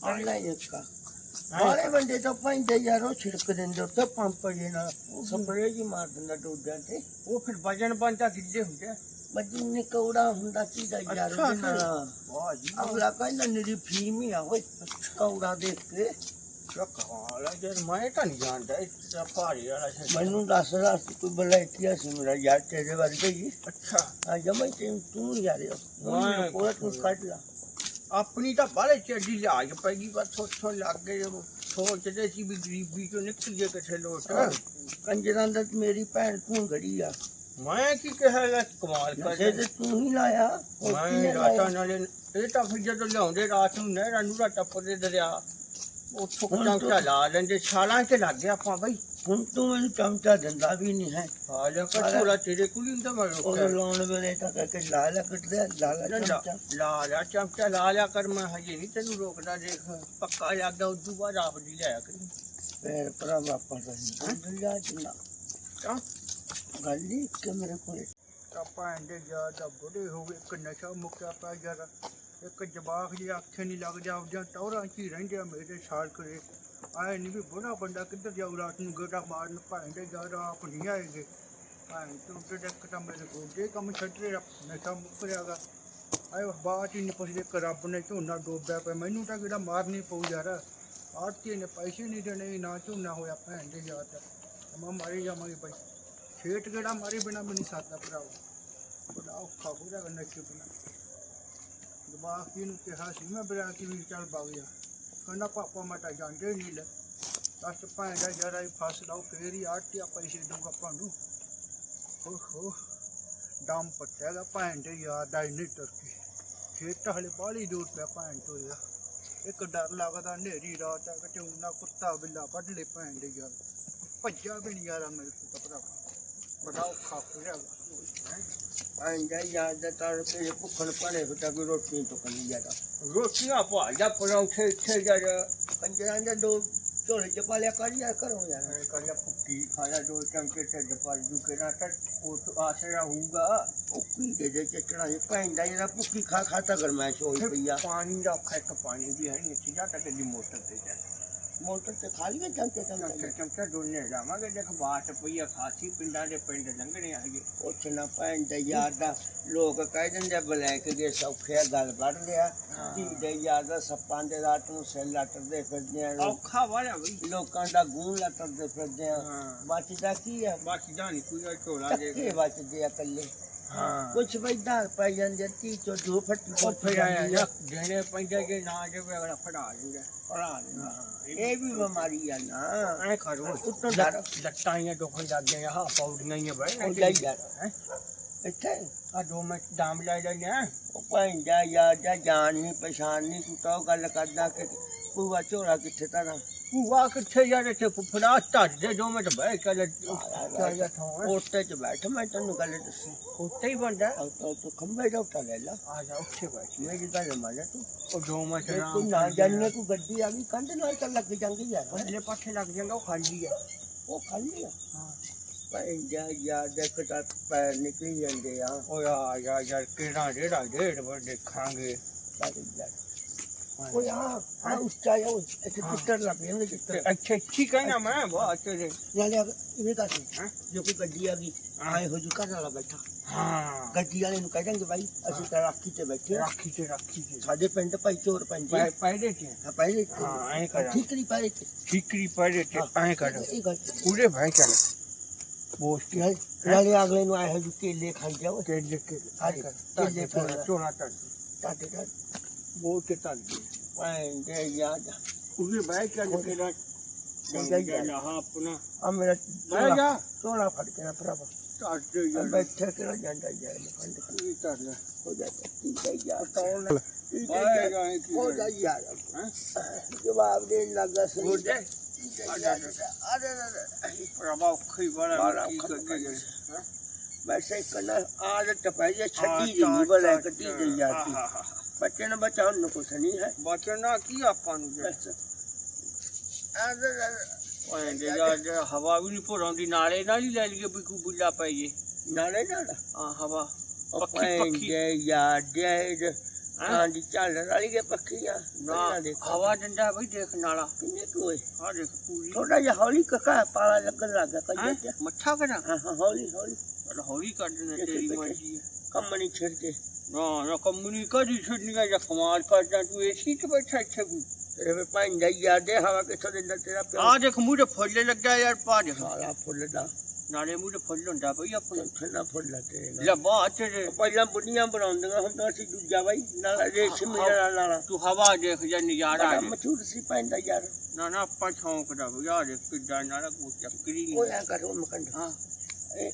ਅੱਲਾ ਇੱਕ ਕਾ ਸਾਰੇ ਬੰਦੇ ਤਾਂ ਪੈਂਦੇ ਯਾਰ ਛਿੜਕ ਦਿੰਦੇ ਉੱਤੇ ਪੰਪ ਜੇ ਨਾਲ ਸਪਰੇ ਜੀ ਮਾਰ ਦਿੰਦਾ ਡੋਡਿਆਂ ਤੇ। ਉਹ ਫਿਰ ਵਜਨ ਬੰਦਾ ਕਿੱਡੇ ਹੁੰਦੇ? ਬੱਜੀ ਨਿਕੌੜਾ ਹੁੰਦਾ ਚੀਦਾ ਯਾਰ ਉਹਦੇ ਨਾਲ। ਵਾਹ ਜੀ ਅਗਲਾ ਕਹਿੰਦਾ ਨਿਰੀ ਫੀਮ ਹੀ ਆ ਹੋਏ ਕੌੜਾ ਦੇਖ ਕੇ। ਤਾਂ ਦਾ ਮੈਨੂੰ ਦੱਸ ਰਹਾ ਸੀ ਕੋਈ ਬਲੈਟੀਆ ਸੀ ਮੇਰਾ ਯਾਰ ਤੇਰੇ ਵਰਗੇ ਹੀ। ਅੱਛਾ। ਆ ਜਮਈ ਤੇ ਤੂੰ ਯਾਰ ਉਹ ਤੂੰ ਕੱਢ ਲਾ। ਆਪਣੀ ਤਾਂ ਬਾਲੇ ਚੱਡੀ ਲਾਜ ਪੈਗੀ ਬਸ ਥੋਥੋਂ ਲੱਗ ਗਏ ਉਹ। ਸੋਚਦੇ ਸੀ ਵੀ ਗਰੀਬੀ ਚੋਂ ਨਿਕਲ ਜੇ ਕਿਥੇ ਲੋਟ। ਕੰਜਰਾਂ ਦਾ ਮੇਰੀ ਭੈਣ ਤੂੰ ਗੜੀ ਆ। ਮੈਂ ਕੀ ਕਹਿਆ ਲੈ ਕਮਾਲ ਨਸ਼ੇ ਕਰ ਤੇ ਤੂੰ ਹੀ ਲਾਇਆ ਮੈਂ ਰਾਤਾਂ? ਨਾਲੇ ਇਹ ਤਾਂ ਫਿਰ ਜਦੋਂ ਲਿਆਉਂਦੇ ਰਾਤ ਨੂੰ ਨਹਿਰਾਂ ਨੂਰਾ ਟੱਪਦੇ ਦਰਿਆ ਉੱਥੋਂ ਚਮਚਾ ਲਾ ਲੈਂਦੇ ਛਾਲਾਂ ਤੇ ਲੱਗ ਗਿਆ ਆਪਾਂ ਬਈ। ਹੁਣ ਤੂੰ ਮੈਨੂੰ ਚਮਚਾ ਦਿੰਦਾ ਵੀ ਨਹੀਂ ਹੈ। ਆ ਜਾ ਕਟੋਲਾ ਤੇਰੇ ਕੋਲ ਹੀ ਹੁੰਦਾ ਮੈਂ ਉਹ ਰੋਕਿਆ ਲਾਉਣ ਵੇਲੇ ਤਾਂ ਕਰਕੇ ਲਾ ਲਾ ਕੱਟਦੇ ਲਾ ਲਾ ਲਾ ਚਮਚਾ। ਲਾ ਲਿਆ ਚਮਚਾ ਲਾ ਲਿਆ ਕਰ ਮੈਂ ਹਜੇ ਨਹੀਂ ਤੈਨੂੰ ਰੋਕਦਾ ਦੇਖ। ਪੱਕਾ ਲੱਗਦਾ ਉਦੋਂ ਬਾਅਦ ਆਪ ਦੀ ਲਿਆ ਕਰੀ। ਪੈਰ ਭਰਾ ਵਾਪਸ ਆਈ ਦੁੱਲਾ ਜਿੰਨਾ। ਤਾਂ ਗੱਲ ਹੀ ਕਿ ਮੇਰੇ ਕੋਲ। ਆਪਾਂ ਐਂਦੇ ਜਾ ਤਾਂ ਬੁੱਢੇ ਹੋ ਗਏ ਇੱਕ ਨਸ਼ਾ ਮੁੱਕਿਆ ਪਿਆ ਯਾਰ। ਇੱਕ ਜਵਾਕ ਜੀ ਅੱਖੇ ਨਹੀਂ ਲੱਗ ਜਾ ਜਾਂ ਟੌਰਾਂ ਚ ਹੀ ਰਹਿੰਦੇ ਆ ਮੇਰੇ ਸਾਲ ਕਰੇ ਆਏ ਨਹੀਂ ਵੀ ਬੁੱਢਾ ਬੰਦਾ ਕਿੱਧਰ ਜਾਊ, ਰਾਤ ਨੂੰ ਗੇੜਾ ਮਾਰਨ ਭਾਂਡੇ ਜਾ ਆਪ ਨਹੀਂ ਆਏਗੇ ਭਾਂ ਤੂੰ ਤੇ ਦੇਖ ਤਾਂ ਮੇਰੇ ਕੋਲ ਜੇ ਕੰਮ ਛੱਡ ਰਿਹਾ ਨਸ਼ਾ ਮੁੱਕ ਰਿਹਾਗਾ ਆਏ ਬਾਤ ਹੀ ਨਹੀਂ ਪੁੱਛਦੇ ਕਿ ਰੱਬ ਨੇ ਝੋਨਾ ਡੋਬਿਆ ਪਿਆ, ਮੈਨੂੰ ਤਾਂ ਕਿਹੜਾ ਮਾਰਨੀ ਪਊ ਯਾਰ। ਆਰਤੀ ਨੇ ਪੈਸੇ ਨਹੀਂ ਦੇਣੇ, ਨਾ ਝੋਨਾ ਹੋਇਆ ਭੈਣ ਦੇ ਯਾਰ ਤਾਂ ਮੈਂ ਮਾਰੀ ਜਾਵਾਂਗੇ ਭਾਈ। ਛੇਟ ਗੇੜਾ ਮਾਰੀ ਬਿਨਾ ਮੈਨੂੰ ਸਾਦਾ ਭਰਾਓ। ਬੜਾ ਔਖਾ ਹੋ ਰਿਹਾ ਨੱਚੇ ਬਿਨਾ। ਦਿਮਾਗ ਨੂੰ ਕਿਹਾ ਸੀ, ਮੈਂ ਬਰਾ ਕੀ ਵੀ ਚੱਲ ਬਾਗ ਜਾ ਕਹਿੰਦਾ ਪਾਪਾ ਮੈਂ ਤਾਂ ਜਾਂਦੇ ਨਹੀਂ ਲੈ। ਦਸ ਭਾਂਡਾ ਜਰਾ ਹੀ ਫਸ ਲਾਓ ਫੇਰ ਹੀ ਆਟਿਆ ਪੈਸੇ ਦਊਗਾ ਆਪਾਂ ਨੂੰ। ਓਹੋ, ਦਮ ਪੱਟਿਆਗਾ ਭਾਂਡੇ ਯਾਦ ਆਈ ਨਹੀਂ ਟਰਕੀ ਖੇਤ ਹਲੇ ਬਾਲੀ ਦੂਰ ਪਿਆ ਭਾਂਡ ਤੋਂ ਯਾ ਇੱਕ ਡਰ ਲੱਗਦਾ ਹਨੇਰੀ ਰਾਤ ਆ ਕਿਤੇ ਉਹਨਾਂ ਕੁੱਤਾ ਬਿੱਲਾ ਵੱਢ ਲੈ ਭਾਂਡੇ ਯਾਰ। ਭੱਜਾ ਵੀ ਨਹੀਂ ਯਾਰਾ ਮੇਰੇ ਤੋਂ ਕਪੜਾ ਬੜਾ ਔਖਾ ਹੋ ਰਿਹਾ ਆਂਦਾ ਯਾਦ ਦਾ ਤਾਰ ਤੇ ਭੁੱਖਣ ਪੜੇ ਬਟਾ ਕੋਈ ਰੋਟੀ ਤੋਂ ਕਲੀ ਜਾਦਾ ਰੋਟੀਆਂ ਪਾ ਜਾ ਪਰੌਂਠੇ ਇੱਥੇ ਜਾ ਕੰਜਰਾਂ ਦੇ ਦੋ ਝੋਲੇ ਚ ਪਾਲਿਆ ਕਰ ਯਾਰ ਕਰੋ ਯਾਰ। ਕਹਿੰਦਾ ਭੁੱਕੀ ਖਾਇਆ ਦੋ ਚਮਚੇ ਢਿੱਡ ਭਰ ਜੂ ਕੇ ਨਾ ਤਾਂ ਉਹ ਆਸਰਾ ਹੋਊਗਾ ਉਹ ਕੀ ਦੇ ਦੇ ਚੱਟਣਾ ਇਹ ਪੈਂਦਾ ਜਿਹੜਾ ਭੁੱਖੀ ਖਾ ਖਾ ਤਾਂ ਗਰਮੈਸ਼ ਹੋਈ ਪਈ ਆ। ਪਾਣੀ ਦਾ ਔਖਾ ਇੱਕ ਪਾਣੀ ਵੀ ਹੈ ਨਹੀਂ ਇੱਥੇ ਜਾ ਤੱਕ ਦੀ ਮੋਟਰ ਤੇ ਜਾ। ਮੋਟਰ ਤੇ ਖਾ ਲਈਏ ਚਮਚੇ ਚਮਚਾ ਚਮਚੇ ਚਮਚਾ ਦੋਨੇ ਜਾਵਾਂਗੇ। ਦੇਖ ਬਾਟ ਪਈ ਆ ਖਾਸੀ ਪਿੰਡਾਂ ਦੇ ਪਿੰਡ ਲੰਘਣੇ ਆਗੇ ਉੱਥੇ ਨਾ ਪੈਂਦਾ ਯਾਰ ਦਾ ਲੋਕ ਕਹਿ ਦਿੰਦੇ ਬਲੈਕ ਦੇ ਸੌਖੇ ਆ, ਗੱਲ ਵੱਢ ਲਿਆ। ਧੀ ਦੇ ਯਾਰ ਦਾ ਸੱਪਾਂ ਦੇ ਰਾਤ ਨੂੰ ਸੈੱਲ ਲੱਟਦੇ ਫਿਰਦੇ ਆ। ਔਖਾ ਵਾਲਾ ਬਈ। ਲੋਕਾਂ ਦਾ ਗੂੰ ਲੱਟਦੇ ਫਿਰਦੇ ਆ। ਬਚਦਾ ਕੀ ਆ? ਬਾਕੀ ਜਾਣੀ ਕੋਈ ਝੋਲਾ ਦੇ ਬਚਦੇ ਆ ਕੱਲੇ ਹਾਂ। ਕੁਛ ਵੈਦਾ ਪੈ ਜਾਂਦੇ ਤੀ ਚੋ ਦੋ ਫੱਟੀ ਫਿਰ ਆਇਆ ਜਾਂ ਦੇਣੇ ਪੈਂਦੇ ਜੇ ਨਾ ਜਾਵੇ ਅਗਲਾ ਫੜਾ ਦਿੰਦਾ ਭਰਾ ਦੇਣਾ। ਇਹ ਵੀ ਬਿਮਾਰੀ ਆ ਨਾ। ਐ ਕਰੋ। ਉੱਤੋਂ ਲੱਤਾਂ ਹੀ ਲੱਗ ਗਏ ਹਾਂ ਪੌੜੀਆਂ ਹੀ ਬਈ ਉਹ ਜਾਈ ਯਾਰ? ਇੱਥੇ? ਆ ਦੋ ਮਿੰਟ ਦਾਮ ਲੈ ਲੈਣੇ ਆ। ਉਹ ਪੈਂਦਾ ਯਾਰ ਜਾਂ ਜਾਣ ਨਹੀਂ ਪਛਾਣ ਨਹੀਂ ਤੂੰ ਤਾਂ ਗੱਲ ਕਰਦਾ ਕਿ ਪੂਆ ਝੋਲਾ ਕਿੱਥੇ ਤਾਂ ਭੂਆ ਕਿੱਥੇ ਜਾ ਰਹੇ ਤੇ ਫੁੱਫੜਾ ਟੱਜ ਦੇ ਦੋ ਮਿੰਟ ਬਹਿ ਚੱਲ। ਚੱਲ ਜਾ ਥਾਂ। ਉੱਤੇ ਚ ਬੈਠ ਮੈਂ ਤੈਨੂੰ ਗੱਲ ਦੱਸੀ। ਉੱਤੇ ਹੀ ਬੰਦਾ ਤਾਂ ਤੂੰ ਖੰਭੇ ਦਾ ਉੱਤਾ ਲੈ ਲਾ। ਆ ਜਾ ਉੱਥੇ ਬੈਠ। ਮੇਰੀ ਗੱਲ ਮੰਨ ਤੂੰ। ਉਹ ਜੇ ਆਰਾਮ ਕੋਈ ਨਾ ਜਾਣੇ ਕੋਈ ਗੱਡੀ ਆ ਗਈ ਕੰਧ ਨਾਲ ਤਾਂ ਲੱਗ ਜਾਂਦੀ ਯਾਰ ਅਗਲੇ ਪਾਸੇ ਲੱਗ ਜਾਏਗਾ ਉਹ ਖਾਲੀ ਹੈ ਉਹ ਖਾਲੀ ਆ? ਹਾਂ। ਪੈਂਦਾ ਯਾਰ ਦੇਖ ਤਾਂ ਪੈਰ ਨਿਕਲ ਜਾਂਦੇ ਆ। ਓ ਯਾਰ ਯਾਰ ਯਾਰ ਕਿਹੜਾ ਜਿਹੜਾ ਡੇਢ ਵਰ ਦੇਖਾਂਗੇ। ਯਾਰ ਕੋਈ ਆ ਆ ਉੱਚਾ ਆ ਉਹ ਇੱਥੇ ਟਿੱਟਰ ਲੱਗ ਜਾਂਦੇ ਤੇ ਟਿੱਟਰ ਅੱਛਾ ਠੀਕ ਹੈ ਨਾ ਮੈਂ ਬਹੁਤ ਤੇਰੇ ਨਾਲੇ ਇਹ ਤਾਂ ਸੀ ਹੈਂ? ਜੋ ਕੋਈ ਗੱਡੀ ਆ ਗਈ ਆਏ ਹੋ ਜੂ ਘਰ ਵਾਲਾ ਬੈਠਾ ਹਾਂ ਗੱਡੀ ਵਾਲੇ ਨੂੰ ਕਹਿ ਦਾਂਗੇ ਬਾਈ ਅਸੀਂ ਤਾਂ ਰਾਖੀ ਤੇ ਬੈਠੇ ਆ ਰੱਖੀ ਤੇ ਰੱਖੀ ਤੇ ਸਾਡੇ ਪਿੰਡ ਭਾਈ ਚੋਰ ਪੰਜੇ ਪੈ- ਪਹਿਲੇ ਤੇ ਆ ਪਹਿਲੇ ਹਾਂ, ਐਂ ਕਰਾਂ। ਠੀਕ ਨਹੀਂ ਪਾਰੇ ਤੇ ਠੀਕਰੀ ਪਹਿਲੇ ਤੇ ਐਂ ਕਰ ਇਹ ਗੱਲ ਪੂਰੇ ਭਾਈ ਚੱਲ ਬੋਸ ਕੀ ਨਾਲੇ ਨਾਲੇ ਅਗਲੇ ਨੂੰ ਆਏ ਹੋ ਜੂ। ਕੇਲੇ ਖਾਈ ਜਾਓ ਕੇ ਲਿਖ ਕੇ ਆਏ ਕਰ ਕੇਲੇ ਚੋਣਾ ਚੋਣਾ ਤੱਕ ਟਾਟੇ ਟਾਟੇ ਬੋਲ ਕੇ। ਤੱਕ ਪੈਂਦੇ ਯਾਦ ਪੂਰੇ ਭਾਈ ਚੱਲ ਕੇ ਨਾ ਚੰਗਾ ਹੀ ਜਾ? ਆਪਣਾ ਆ ਮੇਰਾ ਜਾ ਨਾ ਦੇ ਆ ਹੋ ਹੈ ਹੈ ਹੋ ਜਾ ਹੈਂ? ਜਾ ਦੀ ਬੱਚੇ ਨੂੰ ਬਚਾਉਣ ਨੂੰ ਕੁਛ ਨਹੀਂ ਹੈ। ਬਚਣਾ ਕੀ ਆਪਾਂ ਨੂੰ ਜੇ? ਓਏ ਜੇ ਜੇ ਹਵਾ ਵੀ ਨਹੀਂ ਭਰਾਉਂਦੀ ਨਾਲੇ ਨਾਲ ਹੀ ਲੈ ਲਈਏ ਵੀ ਕੋ ਬੁੱਲਾ ਪਈਏ ਨਾਲੇ ਨਾਲ ਆ ਹਵਾ। ਪੱਖੀ ਪੱਖੀ। ਪੈਂਦੇ ਯਾਰ ਜੈਦ ਹੈਂ? ਹਾਂ ਦੀ ਚੱਲ ਵਾਲੀ ਕੇ ਪੱਖੀਆਂ ਨਾ ਦੇਖੋ। ਹਵਾ ਡੰਡਾ ਬਈ ਦੇਖ ਨਾਲਾ। ਕਿੰਨੇ ਕੋਏ ਆ ਦੇਖ ਪੂਰੀ। ਥੋੜਾ ਜਿਹਾ ਹੌਲੀ ਕਕਾ ਪਾਲਾ ਲੱਗਣ ਲੱਗਾ ਹੈਂ? ਕਈ ਮੱਠਾ ਕਰਾਂ? ਹਾਂ ਹਾਂ ਹੌਲੀ ਹੌਲੀ। ਹੌਲੀ ਦੇਣਾ ਦੇਖੀ ਤੇਰੀ। ਮਰਜ਼ੀ ਹੈ ਕੰਮ ਨਹੀਂ ਛੱਡਦੇ ਨਾ ਨਾ ਕੰਮਣੀ ਕਦੀ ਛੱਡਣੀਆਂ ਜਾਂ ਕਮਾਲ ਕਰਦਾ ਤੂੰ ਏਸੀ ਤੇ ਬੈਠਾ ਇੱਥੇ ਕੋਈ ਤੇਰੇ ਵੀ ਪੈਂਦਾ ਯਾਰ ਦੇ ਹਵਾ ਕਿੱਥੋਂ ਦਿੰਦਾ ਤੇਰਾ ਪਿਓ? ਆ ਦੇਖ ਮੂੰਹ ਤੇ ਫੁੱਲ ਲੱਗਾ ਯਾਰ ਦੇ ਸਾਲਾ ਫੁੱਲ ਦਾ। ਨਾਲੇ ਮੂੰਹ ਤੇ ਫੁੱਲ ਹੁੰਦਾ ਬਈ ਆਪਣਾ। ਠੰਡਾ ਫੁੱਲ ਨਾਲ। ਲੈ ਬਾਤ ਤੇਰੇ ਪਹਿਲਾਂ ਬੁੱਢੀਆਂ ਬਣਾਉਂਦੀਆਂ ਤਾਂ ਅਸੀਂ ਦੂਜਾ ਬਾਈ ਨਾਲ ਰੇਸ਼ਮੀ ਨਾਲ ਨਾਲ ਤੂੰ ਹਵਾ ਦੇਖ ਜਾਂ ਨਜ਼ਾਰਾ ਦੇਖ। ਮਸ਼ਹੂਰ ਸੀ ਪੈਂਦਾ ਯਾਰ। ਨਾ ਨਾ ਆਪਾਂ ਸ਼ੌਂਕ ਦਾ ਬਈ ਆ ਦੇਖ ਕਿੱਦਾਂ ਨਾਲਾ ਕੋਈ ਚੱਕਰੀ ਉਹ ਨਹੀਂ। ਐ ਕਰੋ ਮਕੰਦ ਹਾਂ। ਤੂੰ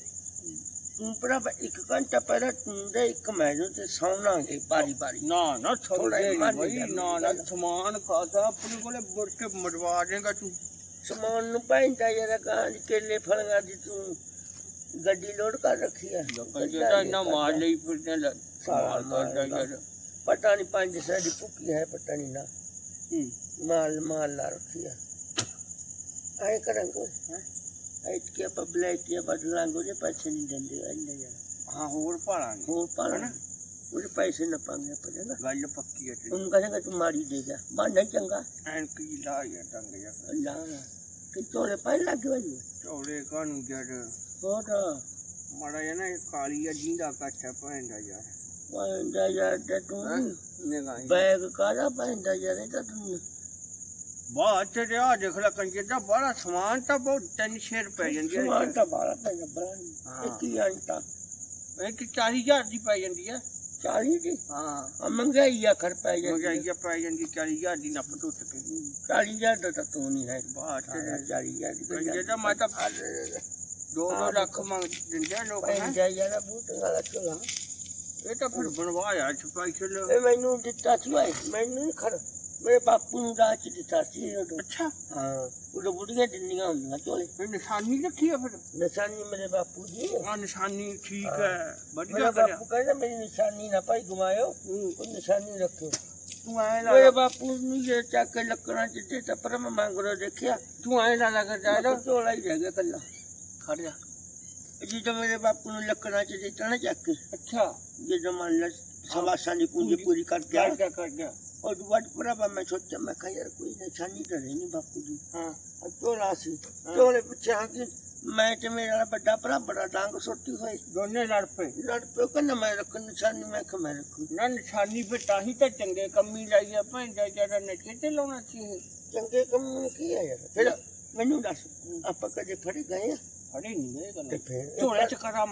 ਭਰਾ ਇੱਕ ਘੰਟਾ ਪਹਿਲਾਂ ਦੇ ਇੱਕ ਮੈਨੂੰ ਤੇ ਸੌਣਾਂਗੇ ਬਾਰੀ ਬਾਰੀ। ਨਾ ਨਾ ਥੋੜਾ ਹੀ ਬਈ ਨਾ ਨਾ ਸਮਾਨ ਖਾਦਾ ਆਪਣੇ ਕੋਲੇ ਮੁੜ ਕੇ ਮਰਵਾ ਦੇਗਾ ਤੂੰ। ਸਮਾਨ ਨੂੰ ਪੈਂਦਾ ਜਰਾ ਕਾਂ ਕੇਲੇ ਫਲਗਾ ਦੀ ਤੂੰ ਗੱਡੀ ਲੋਡ ਕਰ ਰੱਖੀ ਹੈ ਜਿਹੜਾ ਇੰਨਾ ਮਾਰ ਲਈ ਫਿਰਦੇ ਲੱਗ ਸਾਲਾ ਮਾਰ ਕਰਦਾ। ਯਾਰ ਪਤਾ ਨਹੀਂ ਪੰਜ ਸਾਡੀ ਭੁੱਕੀ ਹੈ ਪਤਾ ਨਹੀਂ ਨਾ। ਹੂੰ। ਮਾਲ ਮਾਲ ਲਾ ਰੱਖੀ ਹੈ ਆਏ ਕਰਾਂਗੇ। ਹਾਂ? ਐਟ ਕੇ ਆਪਾਂ ਬਲੈਕ ਕੇ ਬਦਲਾਂਗੇ ਉਹਦੇ ਪੈਸੇ ਨਹੀਂ ਦਿੰਦੇ ਇੰਨੇ ਯਾਰ ਹਾਂ ਹੋਰ ਭਾਲਾਂਗੇ ਹੋਰ ਪਾਣਾ ਉਹਦੇ ਪੈਸੇ ਨਾ ਪਾਉਂਗੇ ਪਰ ਨਾ ਗੱਲ ਪੱਕੀ ਹੈ ਤੇਰੀ। ਉਹਨੂੰ ਕਹਾਂਗਾ ਤੂੰ ਮਾਰੀ ਦੇ ਜਾ ਬਾ ਨਹੀਂ ਚੰਗਾ। ਐਨ ਕੀ ਲਾ ਗਿਆ ਟੰਗ ਜਾ ਅੱਲਾ ਕਿ ਤੋਲੇ ਪੈ ਲੱਗ ਗਈ ਚੌੜੇ ਕਾਨੂੰ ਜੜ ਹੋਰ? ਮਾੜਾ ਜਿਹਾ ਨਾ ਇਹ ਕਾਲੀ ਆ ਜਿੰਦਾ ਕੱਚਾ ਪੈਂਦਾ ਯਾਰ। ਪੈਂਦਾ ਯਾਰ ਤੇ ਤੂੰ ਬੈਗ ਕਾਹਦਾ ਪੈਂਦਾ ਯਾਰ ਇਹ ਤਾਂ ਤੂੰ ਬਾਅਦ ਚ ਤੇ ਆ ਦੇਖ ਲੈ ਕੰਜੇ ਦਾ ਬੜਾ ਸਮਾਨ ਤਾਂ ਬਹੁਤ ਤਿੰਨ ਸ਼ੇਰ ਪੈ ਜਾਂਦੀ ਸਮਾਨ ਹੈ ਤਾਂ ਬਾਲਾ ਪੈਂਦਾ ਬਰਾਂ ਹਾਂ। ਇੱਕ ਹੀ ਅੰਟਾ ਇਹ ਕਿ 40000 ਦੀ ਪੈ ਜਾਂਦੀ ਹੈ। 40 ਦੀ? ਹਾਂ। ਆ ਮੰਗਾਈ ਆ ਕਰ ਪੈ ਜਾਂਦੀ ਮਹਿੰਗਾਈ ਆ ਪੈ ਜਾਂਦੀ 40000 ਦੀ ਨੱਪ ਟੁੱਟ ਕੇ 40000 ਦਾ ਤਾਂ ਤੂੰ ਨਹੀਂ ਹੈ। ਬਾਅਦ ਚ 40000 ਦੀ ਕੰਜੇ ਦਾ ਮੈਂ ਤਾਂ ਦੋ ਦੋ ਲੱਖ ਮੰਗ ਦਿੰਦੇ ਲੋਕ ਹੈਂ। ਪੈਂਦਾ ਯਾਰ ਬੂਟ ਵਾਲਾ ਚੋਲਾ ਇਹ ਤਾਂ ਫਿਰ ਬਣਵਾਇਆ ਸਪੈਸ਼ਲ। ਇਹ ਮੈਨੂੰ ਦਿੱਤਾ ਸੀ ਓਏ ਮੈਨੂੰ ਨਹੀਂ ਖੜ ਮੇਰੇ ਬਾਪੂ ਨੂੰ ਰਾਹ ਚ ਦਿੱਤਾ ਸੀ ਉਦੋਂ। ਅੱਛਾ। ਹਾਂ ਉਹ ਬੁੜੀਆਂ ਦਿੰਦੀਆਂ ਹੁੰਦੀਆਂ ਚੋਲੇ। ਇਹ ਨਿਸ਼ਾਨੀ ਰੱਖੀ ਆ ਫਿਰ? ਨਿਸ਼ਾਨੀ ਮੇਰੇ ਬਾਪੂ ਦੀ। ਆ ਨਿਸ਼ਾਨੀ ਠੀਕ ਹੈ। ਵਧੀਆ ਮੇਰਾ ਕਰਿਆ। ਬਾਪੂ ਕਹਿੰਦਾ ਮੇਰੀ ਨਿਸ਼ਾਨੀ ਨਾ ਭਾਈ ਘੁਮਾਇਓ ਹੂੰ। ਉਹ ਨਿਸ਼ਾਨੀ ਰੱਖੋ ਤੂੰ ਐ ਮੇਰੇ ਲਾ। ਬਾਪੂ ਨੂੰ ਜੇ ਚੱਕ ਕੇ ਲੱਕੜਾਂ ਚ ਤੇ ਟੱਪਰ ਮੈਂ ਮੰਗਰੋ ਦੇਖਿਆ ਤੂੰ ਐ ਲਾ ਲਗਾ ਜਾ ਮੈਂ ਝੋਲਾ ਹੀ ਰਹਿ ਗਿਆ ਕੱਲਾ ਖੜ ਜਾ। ਜਦੋਂ ਮੇਰੇ ਬਾਪੂ ਨੂੰ ਲੱਕੜਾਂ ਚ ਦਿੱਤਾ ਨਾ ਚੱਕ ਕੇ ਅੱਛਾ। ਜਦੋਂ ਮੰਨ ਲਾ ਸਵਾਸਾਂ ਦੀ ਪੂੰਜੀ ਪੂਰੀ ਕਰ ਗਿਆ। ਕਰ ਜਾ ਦੁਬਾਰਾ ਭਰਾਵਾ ਮੈਂ ਸੋਚਿਆ ਮੈਂ ਕਿਹਾ ਯਾਰ ਕੋਈ ਨਿਸ਼ਾਨੀ ਤਾਂ ਹੈ ਨਹੀਂ ਬਾਪੂ ਦੀ ਹਾਂ ਆ ਝੋਲਾ ਸੀ ਝੋਲੇ ਪਿੱਛੇ ਹਾਂ ਕਿ ਮੈਂ ਤੇ ਮੇਰਾ ਵੱਡਾ ਭਰਾ ਬੜਾ ਡਾਂਗ ਸੁੱਟੀ ਹੋਈ ਦੋਨੇ ਲੜ ਪਏ ਲੜ ਪਿਓ ਕਹਿੰਦਾ ਮੈਂ ਰੱਖ ਨਿਸ਼ਾਨੀ ਮੈਂ ਕਿਹਾ ਮੈਂ ਰੱਖੂ ਨਾ ਨਿਸ਼ਾਨੀ ਫਿਰ ਤਾਂ ਹੀ ਤਾਂ ਚੰਗੇ ਕੰਮੀ ਲਾਈ ਆ ਭੈਣ ਦਾ ਜਿਹੜਾ ਨੱਚੇ ਤੇ ਲਾਉਣਾ ਸੀ ਚੰਗੇ ਕੰਮ ਕੀ ਆ ਯਾਰ ਫਿਰ ਮੈਨੂੰ ਦੱਸ ਆਪਾਂ ਕਦੇ ਫੜੇ ਗਏ ਆ ਫੜੇ ਨਹੀਂ ਗਏ ਤੇ ਗੱਲ ਫਿਰ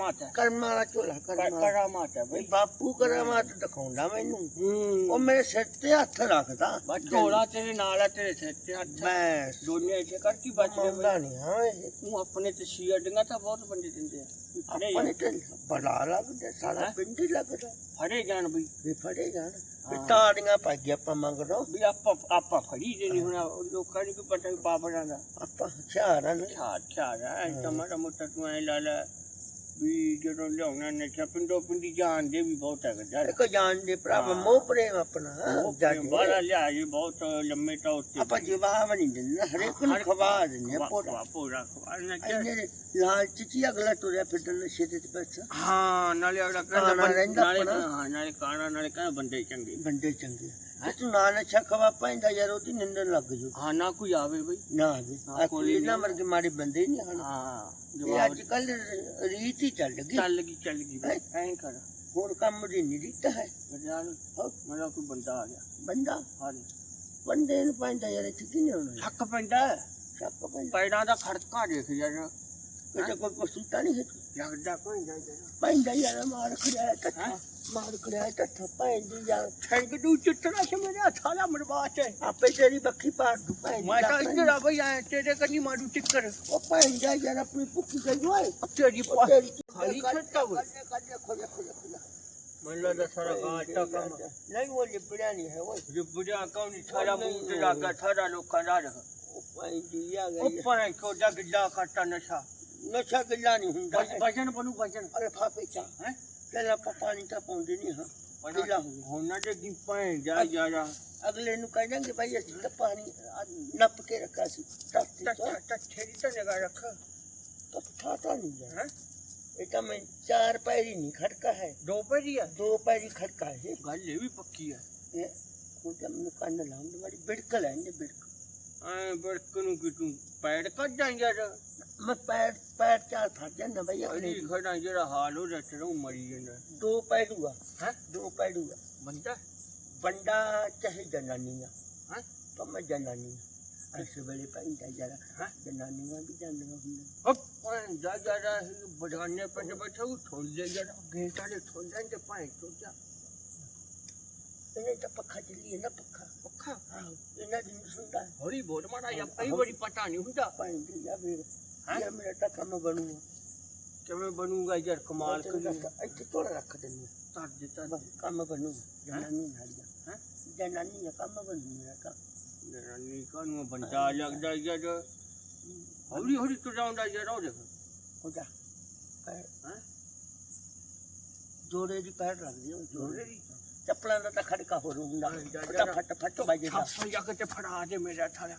ਝੋਲੇ ਚ ਕਰਾ ਮਾਤਾ ਕਰਮ ਵਾਲਾ ਝੋਲਾ ਕਰਮ ਵਾਲਾ। ਕਰਾ ਮਾਤਾ ਬਈ ਬਾਪੂ ਕਰਾਮਾਤ ਦਿਖਾਉਂਦਾ ਮੈਨੂੰ। ਉਹ ਹੂੰ ਮੇਰੇ ਸਿਰ ਤੇ ਹੱਥ ਰੱਖਦਾ। ਬਸ ਝੋਲਾ ਤੇਰੇ ਨਾਲ ਆ ਤੇਰੇ ਸਿਰ ਤੇ ਹੱਥ ਮੈਂ ਦੋਨੇ ਇੱਥੇ ਕਰ ਕੀ ਬਚ ਮੰਨਦਾ ਨਹੀਂ ਹਾਂ। ਇਹ ਤੂੰ ਆਪਣੇ ਤੇ ਸ਼ੀਆ ਡੰਗਾ ਤਾਂ ਬਹੁਤ ਬੰਦੇ ਦਿੰਦੇ ਆ। ਆਪਣੇ ਤੇ ਬੜਾ ਲੱਗਦਾ ਸਾਰਾ ਹੈਂ? ਪਿੰਡ ਹੀ ਲੱਗਦਾ। ਫੜੇ ਜਾਣ ਬਈ। ਵੀ ਫੜੇ ਜਾਣ। ਵੀ ਹਾਂ। ਤਾੜੀਆਂ ਪਾ ਗਿਆ ਆਪਾਂ ਮੰਗਰੋ ਵੀ ਆਪਾਂ ਆਪਾਂ ਫੜੀ ਜੇ ਨਹੀਂ ਹੁਣ ਲੋਕਾਂ ਨੂੰ ਕੀ ਪਤਾ ਬਾਬਰਾਂ ਦਾ। ਆਪਾਂ ਹਥਿਆਰਾਂ ਨੇ। ਛਾ ਛਾ ਐ ਤਾਂ ਮਾੜਾ ਮੋਟਾ ਤੂੰ ਐ ਲਾ ਲੈ। ਵੀ ਜਦੋਂ ਲਿਆਉਣਾ ਨੇ ਛਾ ਪਿੰਡੋ ਪਿੰਡੀ ਜਾਣ ਦੇ ਵੀ ਬਹੁਤ ਹੈ ਗੱਜਾ ਇੱਕ ਜਾਣ ਦੇ ਭਰਾਵਾ ਮੋਹ ਪ੍ਰੇਮ ਆਪਣਾ ਜਾ ਕੇ। ਬਾਹਰ ਲਿਆ ਜੀ ਬਹੁਤ ਲੰਮੇ ਤਾਂ ਉੱਤੇ ਆਪਾਂ ਜਵਾਬ ਨਹੀਂ ਦਿੰਦੇ ਹਰੇਕ ਨੂੰ ਖਵਾ ਦਿੰਦੇ ਆ ਪੋੜਾ ਪੂਰਾ। ਖਵਾ ਨਾ ਇੰਨੇ ਲਾਲਚ ਚ ਹੀ ਅਗਲਾ ਤੁਰਿਆ ਫਿਰਦਾ ਨਸ਼ੇ ਦੇ ਵਿੱਚ ਹਾਂ ਨਾਲੇ ਅਗਲਾ ਕਹਿੰਦਾ ਕਾਣਾ ਬੰ- ਰਹਿੰਦਾ ਨਾਲੇ ਆਪਣਾ। ਹਾਂ ਨਾਲੇ ਕਾਣਾ ਨਾਲੇ ਕਹਿੰਦਾ ਬੰਦੇ ਚੰਗੇ। ਬੰਦੇ ਚੰਗੇ। ਤੇ ਤੂੰ ਨਾ ਨਸ਼ਾ ਖਵਾ ਪੈਂਦਾ ਯਾਰ ਉਹਦੀ ਨਿੰਦਰ ਲੱਗ ਜੂ। ਹਾਂ ਨਾ ਕੋਈ ਆਵੇ ਬਈ। ਨਾ ਵੀ ਹਾਂ, ਕੋਈ ਇਹਨਾਂ ਵਰਗੇ ਮਾੜੇ ਬੰਦੇ ਹੀ ਨਹੀਂ ਹਨ। ਹਾਂ ਇਹ ਜਵਾਬ ਅੱਜ ਕੱਲ ਰੀਤ ਹੀ ਚੱਲ ਗਈ। ਚੱਲ ਗਈ ਚੱਲ ਗਈ ਬਈ। ਐਂ ਕਰ। ਹੋਰ ਕੰਮ ਦੀ ਨਹੀਂ ਰੀਤ ਹੈ। ਗੱਜਾ ਮੇਰਾ ਕੋਈ ਬੰਦਾ ਆ ਗਿਆ। ਬੰਦਾ? ਹਾਂ ਬੰਦੇ ਨੂੰ ਪੈਂਦਾ ਯਾਰ ਇੱਥੇ ਕੀ ਨਹੀਂ ਹੋਣਾ ਛੱਕ ਪੈਂਦਾ। ਸ਼ੱਕ ਪੈਂਦਾ। ਪੈੜਾਂ ਦਾ ਖੜਕਾ ਦੇਖ ਯਾਰ। ਕਿਤੇ ਕੋਈ ਪਸੂਤਾ ਨਹੀਂ ਹੈ ਲੱਗਦਾ ਪੈਂਦਾ ਪੈਂਦਾ ਯਾਰ ਮਾਰ ਖੜਿਆ ਹੈਂ? ਟੱਠਾ ਮਾਰ ਖੜਿਆ ਟੱਠਾ ਪੈਂਦੀ ਯਾਰ ਠੰਗ ਦੂ ਚਿੱਤਰਾ ਸ਼ ਮੇਰੇ ਥਾਲਾ ਮਰਵਾ ਚ ਆਪੇ ਤੇਰੀ ਬੱਖੀ ਪਾੜ ਦੂ ਪੈਂਦੀ ਮੈਂ ਤਾਂ ਇੱਧਰ ਆ ਬਈ ਐ ਤੇਰੇ ਕੰਨੀ ਮਾਰੂ ਟਿੱਕਰ। ਉਹ ਪੈਂਦਾ ਯਾਰ ਆਪਣੀ ਭੁੱਖੀ ਗਈ ਓਏ। ਤੇਰੀ ਉਹ ਪਾ ਖਾਲੀ ਛੱਟਾ ਓਏ। ਖੋਲੇ ਖੋਲੇ ਖੋਲੇ ਮੈਨੂੰ ਲੱਗਦਾ ਸਾਰਾ ਗਾਟਾ ਕੰਮ ਨਹੀਂ ਉਹ ਲਿਬੜਿਆ ਨਹੀਂ ਹੈ ਜੇ ਬੁਝਾ ਕੌਣ ਸਾਰਾ ਮੂੰਹ ਤੇ ਲੱਗਾ ਸਾਰਾ ਲੋਕਾਂ ਦਾ ਉਹ ਪੈਂਦੀ ਆ ਉਹ ਗਈ ਪਾਣ ਕੋ ਜਗ ਜਾ ਕੱਟਾ ਨਸ਼ਾ? ਨਸ਼ਾ ਗਿੱਲਾ ਨਹੀਂ ਹੁੰਦਾ ਬਸ ਵਜਨ ਬਣੂ ਵਜਨ। ਅਰੇ ਫਾਫੇ ਚਾ ਹੈ? ਪਹਿਲਾਂ ਆਪਾਂ ਪਾਣੀ ਤਾਂ ਪਾਉਂਦੇ ਨਹੀਂ ਹਾਂ ਗਿੱਲਾ ਹੋ ਗਿਆ। ਹੁਣ ਨਾ ਤੇ ਕੀ ਪਾਣ ਜਾ ਜਾ ਜਾ। ਅਗਲੇ ਨੂੰ ਕਹਿ ਦਾਂਗੇ ਭਾਈ ਅਸੀਂ ਤਾਂ ਪਾਣੀ ਆ ਨੱਪ ਕੇ ਰੱਖਾ ਸੀ ਟੱਟੀ ਟੱਟ ਚ ਟੱਟ ਛੇੜੀ ਤਾਂ ਨਿਗਾ ਰੱਖ। ਤਾਂ ਠਾਤਾ ਨਹੀਂ ਜਾ ਹੈ? ਇਹ ਤਾਂ ਮੈਂ ਚਾਰ ਪੈਰੀ ਨਹੀਂ ਖੜਕਾ ਹੈ। ਦੋ ਪਈ ਆ? ਦੋ ਪੈਰੀ ਖੜਕਾ ਹੈ। ਗੱਲ ਇਹ ਵੀ ਪੱਕੀ ਆ। ਇਹ ਹੁਣ ਤਾਂ ਮੈਨੂੰ ਕੰਨ ਲਾਉਂਦੇ ਵਾਲੀ ਬਿੜਕਲ ਹੈ ਨੇ ਬਿੜਕ। ਐ ਬੜਕ ਨੂੰ ਕਿ ਤੂੰ ਪੈੜ ਕੱਢ ਜਾਂ ਯਾਰ ਮੈਂ ਪੈਰ ਪੈਰ ਚਾਰ ਫੜ ਜਾਂਦਾ ਭਾਈ ਆਪਣੇ ਅੜੀ ਖੜਾ ਜਿਹੜਾ ਹਾਲ ਹੋ ਰਿਹਾ ਤੇਰਾ ਉਹ ਮਰੀ ਜਾਂਦਾ ਦੋ ਪੈੜੂਆ ਹੈ ਦੋ ਪੈੜੂਆ ਬੰਦਾ ਬੰਦਾ ਚਾਹੇ ਜਨਾਨੀਆਂ ਹੈ ਪਰ ਮੈਂ ਜਨਾਨੀ ਐਸੇ ਵੇਲੇ ਪੈਂਦਾ ਜਰਾ ਹੈਂ? ਜਨਾਨੀਆਂ ਵੀ ਜਾਂਦੀਆਂ ਹੁੰਦੀਆਂ ਉਹ ਪਾਣ ਜਾ ਜਾ ਜਾ ਬੜਾਨੇ ਪਰ ਬੈਠਾ ਉਹ ਥੋੜ ਦੇ ਜਰਾ ਗੇਟਾ ਦੇ ਥੋੜ ਜਾਂ ਤੇ ਪਾਣ ਤੋਂ ਜਾ ਇਹਨੇ ਤਾਂ ਪੱਖਾ ਚੱਲੀ ਨਾ ਪੱਖਾ ਪੱਖਾ ਆਹੋ ਇਹਨਾਂ ਦੀ ਨਹੀਂ ਸੁਣਦਾ ਹੌਲੀ ਬੋਲ ਮਾੜਾ ਜਾਂ ਕਈ ਵਾਰੀ ਪਤਾ ਨਹੀਂ ਹੁੰਦਾ ਪੈਂਦੀ ਆ ਵੀਰ ਹੈਂ? ਇਹ ਮੇਰਾ ਤਾਂ ਕੰਮ ਬਣੂਗਾ। ਕਿਵੇਂ ਬਣੂਗਾ ਯਾਰ ਕਮਾਲ ਕਰੀ ਇੱਥੇ ਤੋੜ ਰੱਖ ਦਿੰਨੀ ਤਰ ਦੇ ਕੰਮ ਬਣੂ ਜਨਾਨੀ ਹੈਂ? ਜਨਾਨੀ ਦਾ ਕੰਮ ਬਣੂ ਮੇਰਾ ਕੰਮ ਜਨਾਨੀ ਕਾਨੂੰ ਬੰਦਾ ਲੱਗਦਾ ਯਾਰ ਹੌਲੀ ਹੌਲੀ ਤੁਰ ਜਾਂਦਾ ਯਾਰ ਉਹ ਦੇਖ। ਹੋ ਜਾ। ਪੈਰ ਹੈਂ? ਜੋੜੇ ਦੀ ਪੈਰ ਲੱਗਦੀ ਉਹ ਜੋੜੇ ਜੋੜੇ ਦੀ? ਚੱਪਲਾਂ ਦਾ ਤਾਂ ਖੜਕਾ ਹੋ ਰੂੰਦਾ ਜਾ, ਜਾ, ਜਾ। ਫਟ ਫਟ ਵੱਜਦਾ ਥੱਪ ਜਾ ਕੇ ਤੇ ਫੜਾ ਦੇ ਮੇਰਾ ਥਾਲਾ।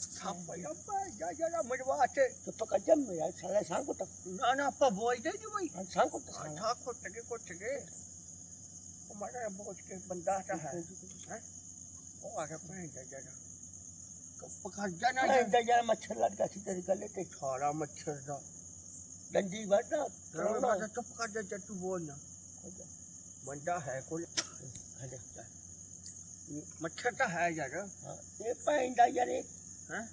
ਥੱਪ ਜਾ ਪਾ ਜਾ ਜਾ ਮਰਵਾ ਤੇ ਚੁੱਪ ਕਰ ਜੰਮ ਮੇਰਾ ਸਾਲਾ ਸੰਕਟ ਨਾ ਨਾ ਆਪਾਂ ਬੋਲਦੇ ਜੀ ਬਈ ਸੰਕਟ ਸਾਲਾ ਠਾ ਕੁੱਟ ਕੇ ਕੁੱਟ ਕੇ ਉਹ ਮਾੜਾ ਬੋਝ ਕੇ ਬੰਦਾ ਤਾਂ ਹੈ? ਦਾ?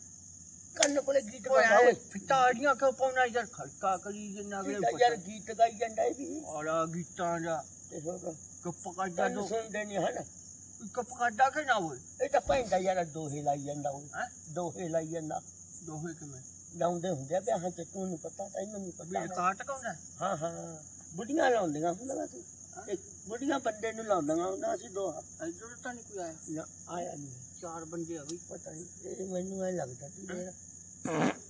ਕੰਨ ਕੋਲੇ ਗੀਤ ਗਾਉਂਦਾ ਓਏ। ਫਿਟਾੜੀਆਂ ਕਿਉਂ ਪਾਉਣਾ ਯਾਰ? ਖੜਕਾ ਕਰੀ ਜਿੰਨਾ ਅਗਲੇ ਯਾਰ ਗੀਤ ਗਾਈ ਜਾਂਦਾ ਇਹ ਵੀ। ਆਲਾ ਗੀਤਾਂ ਦਾ। ਤੇ ਹੋਰ ਦੋ ਸੁਣਦੇ ਨਹੀਂ ਹਨ। ਕੇ ਨਾ ਓਏ? ਇਹ ਤਾਂ ਪੈਂਦਾ ਯਾਰ ਦੋਹੇ ਲਾਈ ਜਾਂਦਾ ਓਏ। ਹੈਂ? ਦੋਹੇ ਲਾਈ ਜਾਂਦਾ। ਦੋਹੇ ਕਿਵੇਂ? ਲਾਉਂਦੇ ਹੁੰਦੇ ਆ ਵਿਆਹਾਂ ਚ ਤੂੰ ਨਹੀਂ ਪਤਾ ਤੈਨੂੰ ਨਹੀਂ ਵੀ ਪਤਾ ਕਾਟ ਕਾਉਂਦਾ ਹਾਂ ਹਾਂ। ਬੁੱਢੀਆਂ ਲਾਉਂਦੀਆਂ ਹੁੰਦੀਆਂ ਸੀ ਬੁੱਢੀਆਂ ਬੰਦੇ ਨੂੰ ਲਾਉਂਦੀਆਂ ਹੁੰਦਾ ਸੀ ਦੋਹਾ। ਇੱਧਰ ਤਾਂ ਨਹੀਂ ਕੋਈ ਆਇਆ? ਨਾ ਆਇਆ ਨਹੀਂ ਚਾਰ ਬੰਦੇ ਆ ਬਈ ਪਤਾ ਨਹੀਂ ਇਹ ਮੈਨੂੰ ਐ ਲੱਗਦਾ ਕਿ ਪਹਿਲੇ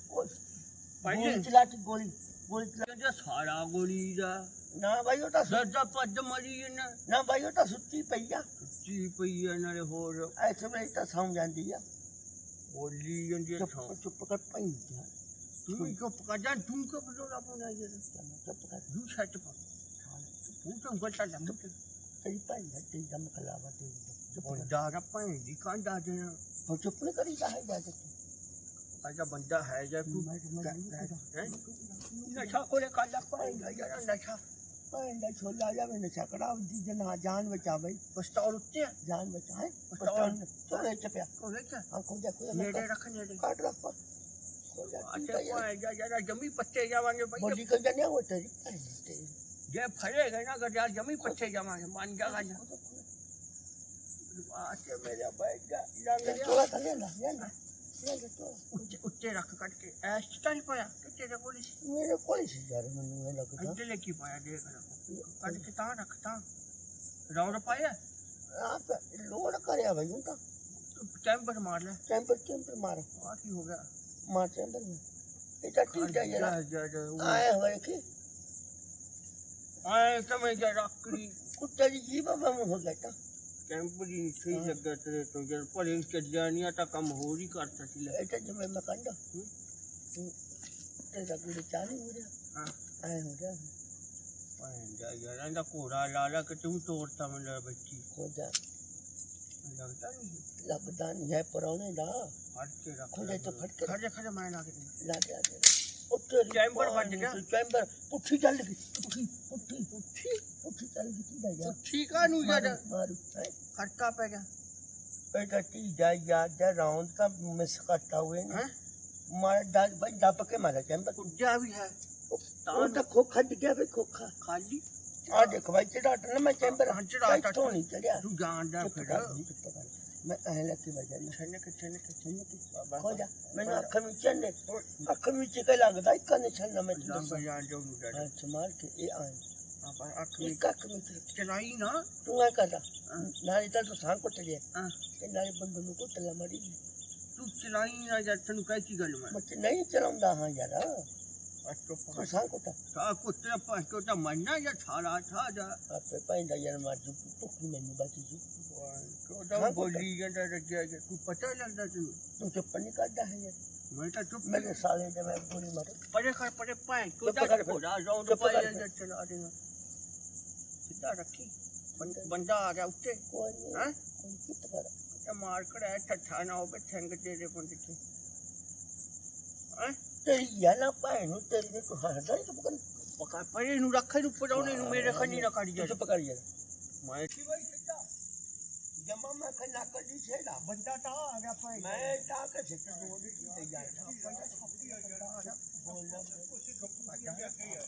ਗੋਲੀ ਚਲਾ ਕੇ ਗੋਲੀ ਗੋਲੀ ਚਲਾ ਕਹਿੰਦੇ ਸਾਰਾ ਗੋਲੀ ਦਾ। ਨਾ ਬਾਈ ਉਹ ਤਾਂ ਸੁ- ਸੱਜਾ ਪੱਜ ਮਰੀ ਇਹਨਾਂ। ਨਾ ਬਾਈ ਉਹ ਤਾਂ ਸੁੱਤੀ ਪਈ ਆ। ਜੀ ਪਈ ਆ ਨਾਲੇ ਹੋਰ। ਐਸੇ ਵੇਲੇ ਤਾਂ ਸੌਂ ਜਾਂਦੀ ਆ। ਬੋਲੀ ਜਾਂਦੀ ਚੁੱਪ ਥਾਂ ਚੁੱਪ ਕਰ ਪਈ ਜਾ। ਤੂੰ ਵੀ ਚੁੱਪ ਕਰ ਜਾ ਤੂੰ ਕਿਉਂ ਬੋਲਦਾ ਪਉਣਾ ਯਾਰ ਚੁੱਪ ਕਰ। ਤੂੰ ਸੱਚ ਪਾ ਤੂੰ ਤਾਂ ਗਲਤਾ ਲੰਮ ਤੇ ਤੇਰੀ ਭੈਣ ਦਾ ਤੇ ਦਮ ਕਲਾਵਾ ਤੇ ਚੁੱਪ ਕਰ। ਬੰਦਾ ਦਾ ਭੈਣ ਦੀ ਕਾਂਡਾ ਦੇਣਾ ਉਹ ਚੁੱਪ ਨਹੀਂ ਕਰੀਦਾ ਹੈ ਜਾ ਕੇ ਆਜਾ ਬੰਦਾ ਹੈ ਜਾਂ ਤੂੰ ਮੈਂ ਮੈਂ ਹੈਂ? ਨਸ਼ਾ ਕੋਲੇ ਕਾਲਾ ਪਾਏਗਾ ਯਾਰ ਨਸ਼ਾ। ਭੈਣ ਦਾ ਛੋਲਾ ਜਾਵੇ ਨਸ਼ਾ ਕਰਾ ਦੀ ਜਨਾ ਜਾਨ ਬਚਾਵੇ। ਪਸਤੌਲ ਉੱਤੇ ਆ, ਜਾਨ ਬਚਾਏ ਪਸਤੌਲ। ਚੋਲੇ ਚ ਪਿਆ। ਕੋਲੇ ਚ? ਆਂਖੋਂ ਜਾ ਕੋਈ ਨੇੜੇ ਰੱਖ ਨੇੜੇ। ਕਾਟ ਰੱਖ। ਪਾ ਹੋ? ਜਾ ਠੀਕ ਹੈ ਅੱਛਾ ਯਾਰ। ਪਾਏਗਾ ਯਾਰ ਜਮੀ ਪੱਤੇ ਜਾਵਾਂਗੇ ਬਈ ਬੋਲੀ ਕਰ ਜਾਨੇ ਉਹ ਤੇਰੀ ਉੱਤੇ ਉੱਤੇ ਰੱਖ ਕੱਟ ਕੇ ਐਸ਼ ਤਾਂ ਨਹੀਂ ਪਾਇਆ ਕਿ ਤੇਰੇ ਕੋਲ ਸੀ ਮੇਰੇ ਕੋਲ ਸੀ ਯਾਰ ਮੈਨੂੰ ਇਹ ਲੱਗਦਾ ਇੱਥੇ ਲੈ ਕੀ ਪਾਇਆ ਦੇਖ ਲੈ ਕੱਟ ਕੇ ਤਾਂ ਰੱਖ ਤਾਂ ਰੌਣ ਪਾਇਆ ਆਪ ਲੋੜ ਕਰਿਆ ਭਾਈ ਉਹ ਤਾਂ ਚੈਂਬਰ ਮਾਰ ਲੈ ਟੈਂਪਰ ਟੈਂਪਰ ਮਾਰ ਆ ਕੀ ਹੋ ਗਿਆ ਮਾਰ ਟੈਂਪਰ ਇਹ ਤਾਂ ਠੀਕ ਹੈ ਯਾਰ ਜਾ ਜਾ ਆਏ ਹੋਏ ਕਿ ਆਏ ਕਮੇ ਜਾ ਰੱਖੜੀ ਕੁੱਤੇ ਦੀ ਜੀਵਾ ਬਮ ਹੋ ਗਿਆ ਤਾਂ ਕੈਂਪਰੀ ਸਹੀ ਲੱਗਾ ਤੇਰੇ ਤੋਂ ਜਦ ਭਲੇ ਚੱਲਿਆ ਨਹੀਂ ਤਾਂ ਕੰਮ ਹੋਰ ਹੀ ਕਰਤਾ ਸੀ ਲੈ ਇਹ ਤਾਂ ਜਿਵੇਂ ਮੈਂ ਕਹਿੰਦਾ ਤੇ ਦਾ ਗੁੜੇ ਚਾਲੀ ਹੋ ਰਿਹਾ ਹਾਂ ਆਏ ਹੋ ਰਿਹਾ ਭਾਂ ਜਾ ਯਾਰ ਇਹਦਾ ਘੋੜਾ ਲਾ ਲਾ ਕੇ ਤੂੰ ਤੋੜਤਾ ਮੈਨੂੰ ਬੱਚੀ ਹੋ ਜਾ ਲੱਗਦਾ ਨਹੀਂ ਲੱਗਦਾ ਨਹੀਂ ਹੈ ਪਰੌਣੇ ਦਾ ਫੜ ਕੇ ਰੱਖ ਖੁੱਲੇ ਤੋਂ ਫੜ ਕੇ ਖੜੇ ਖੜੇ ਮੈਂ ਲਾ ਕੇ ਦੇ ਲਾ ਦੇ ਆ ਦੇ ਉੱਤੇ ਚੈਂਬਰ ਵੱਜ ਗਿਆ। ਚੈਂਬਰ ਪੁੱਠੀ ਚੱਲ ਗਈ ਪੁੱਠੀ ਪੁੱਠੀ ਪੁੱਠੀ ਪੁੱਠੀ ਚੱਲ ਗਈ ਕੀ ਦਾ ਯਾਰ ਠੀਕ ਆ ਨੂੰ ਯਾਰ ਮਾਰੂ ਹੈ ਖੜਕਾ ਪੈ ਗਿਆ ਬੇਟਾ ਟੀ ਦਾ ਯਾਰ ਦਾ ਰਾਉਂਡ ਦਾ ਮਿਸ ਕਰਤਾ ਹੋਏ ਨਾ ਹੈ ਮਾਰ ਡਾਲ ਭਾਈ ਦੱਬ ਕੇ ਮਾਰਾ ਚੈਂਬਰ ਕੁੱਜਾ ਵੀ ਹੈ ਉਹ ਤਾਂ ਖੋਖਾ ਡਿੱਗਿਆ ਵੇ ਖੋਖਾ ਖਾਲੀ ਆ ਦੇਖ ਭਾਈ ਚੜਾ ਨਾ ਮੈਂ ਚੈਂਬਰ ਹਾਂ, ਚੜ੍ਹਾ ਤਾ। ਤੋਂ ਨਹੀਂ ਚੜਿਆ ਤੂੰ ਜਾਣਦਾ ਚੁੱਪ ਫਿਰ ਕਰ ਜੀ, ਚੁੱਪ ਕਰ ਮੈਂ ਐ ਲੱਗੀ ਵਜਾ ਨਹੀਂ ਛੰਨ ਕੇ ਛੰਨ ਕੇ ਛੰਨ ਕੇ ਹੋ ਜਾ ਮੈਨੂੰ ਮੈਂ ਆਪਾਂ ਅੱਖ ਚਲਾਈ ਨਾ। ਤੂੰ ਐ ਕਰਦਾ ਹਾਂ। ਨਾਲੇ ਤਾਂ ਤੂੰ ਸਾਂ ਕੁੱਟ ਲਿਆ। ਹਾਂ। ਤੇ ਨਾਲੇ ਬੰਦੇ ਨੂੰ ਕੁੱਟ ਲਾ ਮੜੀ ਤੂੰ ਚਲਾਈ ਨਾ ਜਾਂ ਤੈਨੂੰ ਕਹਿ ਕੀ ਗੱਲ ਮੈਂ? ਮੈਂ ਨਹੀਂ ਚਲਾਉਂਦਾ ਹਾਂ ਯਾਰ। ਅੱਛੋ ਤੂੰ ਸਾਂ ਕੁੱਟ ਸਾ ਕੁੱਤੇ ਪਾ ਕੇ ਤਾਂ ਮੰਨਣਾ ਜਾਂ ਛਾਲਾ ਛਾ ਜਾ। ਆਪੇ ਪੈਂਦਾ ਯਾਰ ਮਾਰ ਜੂ ਭੁੱਖੀ ਮੈਨੂੰ ਬਚੀ ਜੀ। ਉਹਦਾ ਬੋਲੀ ਜਾਂਦਾ ਰੱਖਿਆ ਜੇ ਤੂੰ ਪਤਾ ਲੱਗਦਾ ਤੈਨੂੰ। ਤੂੰ ਚੁੱਪ ਨਹੀਂ ਕਰਦਾ ਹੈ ਯਾਰ। ਮੈਂ ਤਾਂ ਚੁੱਪ ਮੇਰੇ ਸਾਲੇ ਦੇ ਮੈਂ ਗੋਲੀ ਮਾਰ। ਪਰੇ ਕਰ ਪਰੇ ਪਾਏ ਤੂੰ ਚੁੱਪ ਤਾਂ ਕਰ ਫਿਰ। ਘੋੜਾ ਰੌਂਦ ਚੁੱਪ ਕਰ ਪਾਇਆ ਫਿਰ। ਜਾਂ ਚਲਾ ਦੇਣਾ। ਸਿੱਧਾ ਰੱਖੀ। ਬੰਦ- ਬੰਦਾ ਆ ਗਿਆ ਉੱਤੇ। ਕੋਈ ਨਹੀਂ ਹੈਂ? ਚੁੱਪ ਕਰ ਤੇ ਮਾਰ ਕੜਾਇਆ ਠੱਠਾ ਨਾ ਹੋਵੇ ਠੰਗ ਤੇਰੇ ਬੰਦੇ ਤੇ। ਹੈਂ? ਤੇਰੀ ਯਾਲਾ ਭੈਣ ਨੂੰ ਤੇਰੀ ਨੇ ਤੂੰ ਹਰਦਾ ਨਹੀਂ ਚੁੱਪ ਕਰ ਪਕਾ ਪਰੇ ਨੂੰ ਰੱਖੇ ਨੂੰ ਪੜਾਉਣੇ ਨੂੰ ਮੇਰੇ ਖੰਨੀ ਨਾ ਕੱਢ ਜਾ ਚੁੱਪ ਕਰ ਯਾਰ ਮੈਂ ਕੀ ਬਾਈ ਸਿੱਧਾ। ਜਮਾ ਮੈਂ ਖੰਨਾ ਕੱਢੀ ਛੇੜਾ ਬੰਦਾ ਤਾਂ ਆ ਗਿਆ ਭਾਈ ਮੈਂ ਤਾਂ ਕਿ ਨੂੰ ਆ ਪਛਤਾਉਣ ਦਾ ਦਾ ਤੇ ਯਾਰ ਨੂੰ ਆ ਗਿਆ। ਕੱਛ ਆ ਹੋ ਗਿਆ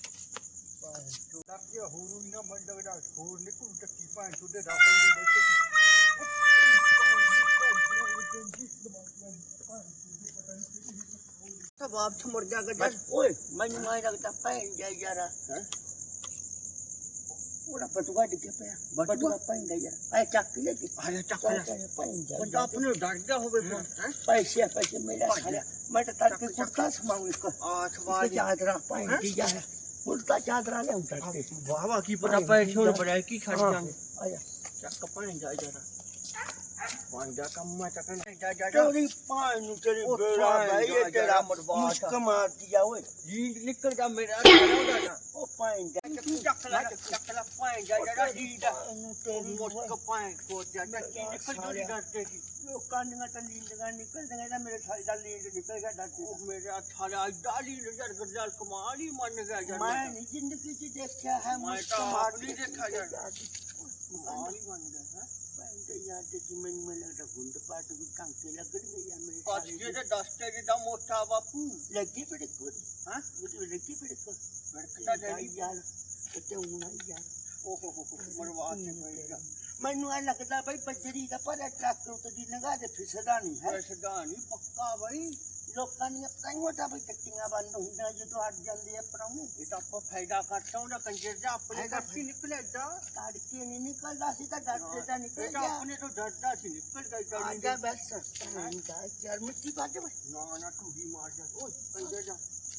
ਬਾਪ ਚ ਮੁੜ ਜਾ ਗੱਡਾ ਓਏ ਮੈਨੂੰ ਆਏ ਲੱਗਦਾ ਭੈਣ ਜਾ ਯਾਰ ਹੈ ਉਹਦਾ ਬਟੂਆ ਡਿੱਗੇ ਪਿਆ ਬਟੂਆ ਭੈਣ ਦਾ ਯਾਰ ਐ ਚੱਕ ਲੈ ਕੇ ਆਇਆ ਚੱਕ ਭੈਣ ਜਾ ਬੰਦਾ ਆਪਣੇ ਡਰ ਗਿਆ ਹੋਵੇ ਫਿਰ ਹੈ ਪੈਸੇ ਪੈਸੇ ਮੇਰਾ ਸਾਲਿਆ ਮੈਂ ਤਾਂ ਤੜਕੇ ਕੁੜਤਾ ਸਮਾਉਂ ਇੱਕ ਆ ਤੇ ਸਵਾਲ ਚਾਦਰਾ ਭੈਣ ਦੀ ਯਾਰ ਕੁੜਤਾ ਚਾਦਰਾ ਲਿਆਉਂ ਤੜਕੇ ਵਾਹ ਵਾਹ ਕੀ ਪਤਾ ਕੀ ਆਇਆ ਚੱਕ ਜਾ ਜਰਾ ਪਾਂਡਾ ਕੰਮਾ ਚੱਕਣ ਜਾ ਜਾ ਜਾ ਤੇਰੀ ਭੈਣ ਨੂੰ ਤੇਰੀ ਉਹ ਬੇੜਾ ਭੈਣ ਭਾਈ ਜਾ ਇਹ ਤੇਰਾ ਜਾ। ਮਰਵਾ ਮੁਸ਼ਕ ਮਾਰਦੀ ਆ ਓਏ ਜੀ ਨਿਕਲ ਜਾ ਮੇਰਾ ਉਹਦਾ ਜਾ ਉਹ ਭੈਣ ਦਾ ਚੱਕ ਲੈ ਚੱਕ ਲੈ ਪਾਣੀ ਜਾ ਜਾ ਜੀ ਦਾ ਨੂੰ ਤੇਰੀ ਮੁਸਕ ਪਾਣੀ ਕੋ ਜਾ ਜਾ ਕੀ ਨਿਕਲ ਜੂਰੀ ਡਰਦੇ ਕੀ ਲੋਕਾਂ ਦੀਆਂ ਤਾਂ ਨੀਂਦਾਂ ਨਿਕਲਦੀਆਂ ਨਾ ਮੇਰੇ ਸਾਲ ਦਾ ਨੀਂਦ ਨਿਕਲ ਗਿਆ ਡਰਦੀ ਉਹ ਮੇਰਾ ਥਾਲਾ ਡਾਲੀ ਨਜ਼ਰ ਗਰਜਾਲ ਕਮਾਲ ਹੀ ਮੰਨ ਗਿਆ ਜਨ ਮੈਂ ਨਹੀਂ ਜ਼ਿੰਦਗੀ 'ਚ ਦੇਖਿਆ ਹੈ ਮੈਂ ਮੁਸ਼ਕ ਤਾਂ ਆਪ ਮਾਰਦੀ ਨਹੀਂ ਦੇਖਿਆ ਯਾਰ। ਕਮਾਲ ਹੀ ਮੰਨ ਗਿਆ ਦੇ ਤੇ ਕਿ ਮੈਨੂੰ ਮੈਨੂੰ ਲੱਗਦਾ ਗੁੰਦ ਪਾਟ ਵੀ ਟਾਂਕੇ ਲੱਗਣਗੇ ਯਾਰ ਮੇਰੇ ਅੱਜ ਸਾਲੇ ਜੇ ਤੇ ਦਸਤੇ ਜਿੱਦਾਂ ਮੋਟਾ ਬਾਪੂ। ਲੱਗੀ ਪੜੇ ਕੋ ਹਾਂ? ਉਹ ਲੱਗੀ ਪੜੇ ਕੋ ਵੜਕਦਾ ਜਾਈ ਯਾਰ ਕਿਤੇ ਉਣਾ ਯਾਰ। ਓਹ ਹੋ ਹੋ ਹੋ ਮਰਵਾ ਕੇ ਮੇਰਾ ਮੈਨੂੰ ਐ ਲੱਗਦਾ ਬਈ ਬੱਜਰੀ ਦਾ ਪਰ ਟਰੱਕ ਉੱਤੇ ਦੀ ਨਿਗਾਹ ਤੇ ਫਿਸਦਾ ਨਹੀਂ ਹੈ। ਐਸਾ ਨਹੀਂ ਪੱਕਾ ਬਈ। ਲੋਕਾਂ ਦੀਆਂ ਪ੍ਰਾਈਵੇਟਾਂ ਵੀ ਟੱਟੀਆਂ ਬੰਦ ਹੁੰਦੀਆਂ ਜਦੋਂ ਹਟ ਜਾਂਦੇ ਆ ਪਰਾਉਣੇ ਇਹ ਤਾਂ ਆਪਾਂ ਫਾਇਦਾ ਕਰਤਾ ਉਹਦਾ ਕੰਜਰ ਜਾ ਆਪਣੇ ਘਰ ਹੀ ਨਿਕਲਿਆ ਜਾ ਤੜਕੇ ਨਹੀਂ ਨਿਕਲਦਾ ਸੀ ਤਾਂ ਡਰਦੇ ਤਾਂ ਨਿਕਲ ਤਾਂ ਗਿਆ। ਆਪਣੇ ਤੋਂ ਡਰਦਾ ਸੀ ਨਿਕਲ ਗਿਆ ਆ ਜਾਨੀ ਜਾ ਬਸ ਹਾਂ ਚਾਰ ਮਿੱਟੀ ਪਾ ਦੇ ਨਾ ਨਾ ਤੂੰ ਹੀ ਮਾਰ ਜਾ। ਓਏ ਕੰਜਰ ਜਾ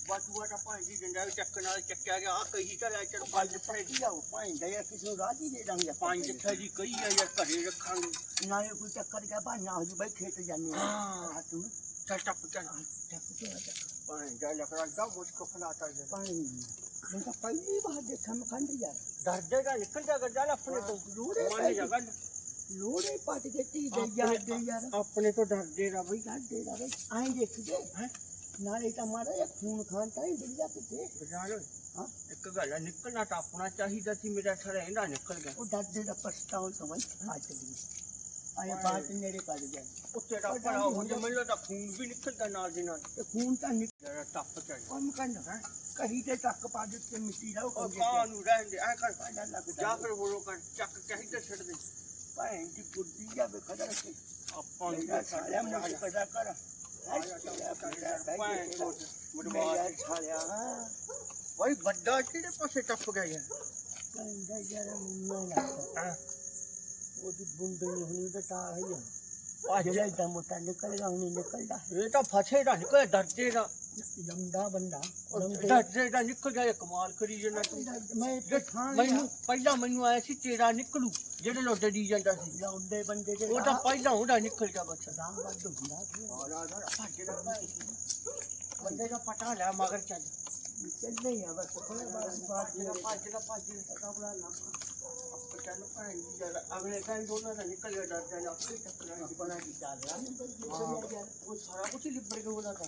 ਬਾਟੂਆ ਦਾ ਭਾਈ ਦੀ ਡੰਡਾ ਵੀ ਚੱਕਣ ਨਾਲ ਚੱਕਿਆ ਗਿਆ। ਆ ਕਹੀ ਤਾਂ ਲੈ ਚਲ ਪੰਜ ਕੀ ਆਉ ਪਾਇੰਦਾ ਯਾਰ ਕਿਸ ਨੂੰ ਰਾਜੀ ਦੇ ਦਾਂਗੇ ਪੰਜ ਥੈਲੀ ਕਹੀ ਆ ਯਾਰ ਘਰੇ ਰੱਖਾਂਗੇ। ਨਾਲੇ ਕੋਈ ਚੱਕਰ ਗਿਆ ਬਾਨਾ ਹੋ ਜੀ ਬਈ ਖੇਤ ਜਾਂਦੇ ਆ। ਹਾਂ। ਰਾਤ ਨੂੰ ਚੱਲ ਟੱਪ ਚੱਲ ਟੱਪ ਕੇ ਆ ਜਾ ਜਾ ਲੱਕੜਾ ਦਾ ਮੁਸ਼ਕ ਫਲਾਤਾ ਜਾ ਪਾਣੀ ਮੈਂ ਤਾਂ ਪਹਿਲੀ ਵਾਰ ਦੇਖਾਂ ਮਖੰਡ ਯਾਰ ਡਰਦੇ ਦਾ ਨਿਕਲ ਜਾ ਗੱਜਾ ਆਪਣੇ ਤੋਂ ਲੋੜੇ ਮੰਨ ਜਾ ਗੱਲ ਲੋੜੇ ਪੱਟ ਕੇ ਤੀ ਦੇ ਯਾਰ ਦੇ ਯਾਰ ਆਪਣੇ ਤੋਂ ਡਰਦੇ ਦਾ ਬਈ ਸਾਡੇ ਦਾ ਬਈ ਆਏ ਦੇਖਦੇ ਹੈਂ? ਨਾਲੇ ਤਾਂ ਮਾਰਾ ਇਹ ਖੂਨ ਖਾਨ ਤਾਂ ਹੀ ਵਧੀਆ ਕਿਤੇ ਬਜਾਲ ਹਾਂ ਇੱਕ ਗੱਲ ਨਿਕਲਣਾ ਤਾਂ ਆਪਣਾ ਚਾਹੀਦਾ ਸੀ ਮੇਰਾ ਸਾਰਾ ਇਹਦਾ ਨਿਕਲ ਗਿਆ ਉਹ ਡਰਦੇ ਦਾ ਪਛਤਾਉ ਸਮਝ ਆ ਚੱਲੀ ਆਏ ਬਾਤ ਨੇੜੇ ਕਰ ਗਿਆ ਉੱਤੇ ਦਾ ਭਰਾ ਹੁੰਦੇ। ਮੈਨੂੰ ਤਾਂ ਖੂਨ ਵੀ ਨਿਕਲਦਾ ਨਾਲ ਦੇ ਨਾਲ। ਤੇ ਖੂਨ ਤਾਂ ਨਿਕਲ ਜਰਾ ਟੱਪ ਚੱਲ ਕੰਮ ਕਰਨਾ ਕਹੀ ਤੇ ਟੱਕ ਪਾ ਦਿੱਤੇ ਮਿੱਟੀ ਦਾ ਉਹ ਉਹ ਕੰਮ ਕਾਂ ਨੂੰ ਰਹਿਣ ਦੇ ਐ ਕਰ। ਪਾਣਾ ਲੱਗਦਾ ਜਾ ਫਿਰ ਹੋਰੋ ਕਰ ਚੱਕ ਚਾਹੀਦਾ ਛੱਡ ਦੇ। ਭੈਣ ਦੀ ਬੁੱਧੀ ਜਾਵੇ ਖਦਰ ਕੇ ਆਪਾਂ ਨੂੰ ਸਾਲਿਆ ਮੁਝ ਪੈਦਾ ਕਰ। ਭਾਈ ਵੱਡਾ ਕਿਹੜੇ ਪਾਸੇ ਟੱਪ ਗਿਆ ਯਾਰ? ਯਾਰ ਮੈਨੂੰ ਲੱਗਦਾ ਉਹਦੀ ਬੁੰਦਣੀ ਹੁਣੀ ਤਾਂ ਤਾਂ ਹੀ ਆ ਜਿਹੜਾ ਇਦਾਂ ਮੋਟਾ ਨਿਕਲਦਾ ਹੁਣੀ ਨਿਕਲਦਾ ਇਹ ਤਾਂ ਫਸੇ ਦਾ ਨਿਕਲ ਡਰਦੇ ਦਾ ਲੰਦਾ ਬੰਦਾ ਡਰਦੇ ਦਾ ਨਿਕਲ ਗਿਆ ਕਮਾਲ ਕਰੀ ਜਨਾ ਤੂੰ ਮੈਂ ਜੇ ਖਾਣ ਮੈਨੂੰ ਪਹਿਲਾਂ ਮੈਨੂੰ ਆਇਆ ਸੀ ਤੇਰਾ ਨਿਕਲੂ ਜਿਹੜੇ ਲੋਟੇ ਦੀ ਜਾਂਦਾ ਸੀ ਲਾਉਂਦੇ ਬੰਦੇ ਦੇ ਉਹ ਤਾਂ ਪਹਿਲਾਂ ਉਹਦਾ ਨਿਕਲ ਗਿਆ ਬੱਚਾ ਰਾਮ ਵੱਧ ਹੁੰਦਾ ਸੀ ਬੰਦੇ ਦਾ ਪਟਾ ਲਿਆ ਮਗਰ ਚੱਲ ਚੱਲਦੇ ਆ ਬਸ ਥੋੜੇ ਬਾਅਦ ਬਾਅਦ ਜਿਹੜਾ ਭੱਜ ਦਾ ਭੱਜ ਕਬਲਾ ਨਾ ਚੱਲ ਭੈਣ ਜੀ ਜਦ ਅਗਲੇ ਟਾਈਮ ਦੋਨਾਂ ਦਾ ਨਿਕਲ ਗਿਆ ਡਰਦਾ ਨਾ ਆਪੇ ਟੱਕਰਾਂ ਦੀ ਬਣਾ ਦੀ ਚਾਲ ਉਹ ਸਾਰਾ ਕੁਝ ਲਿਬੜ ਗਿਆ ਉਹਦਾ ਤਾਂ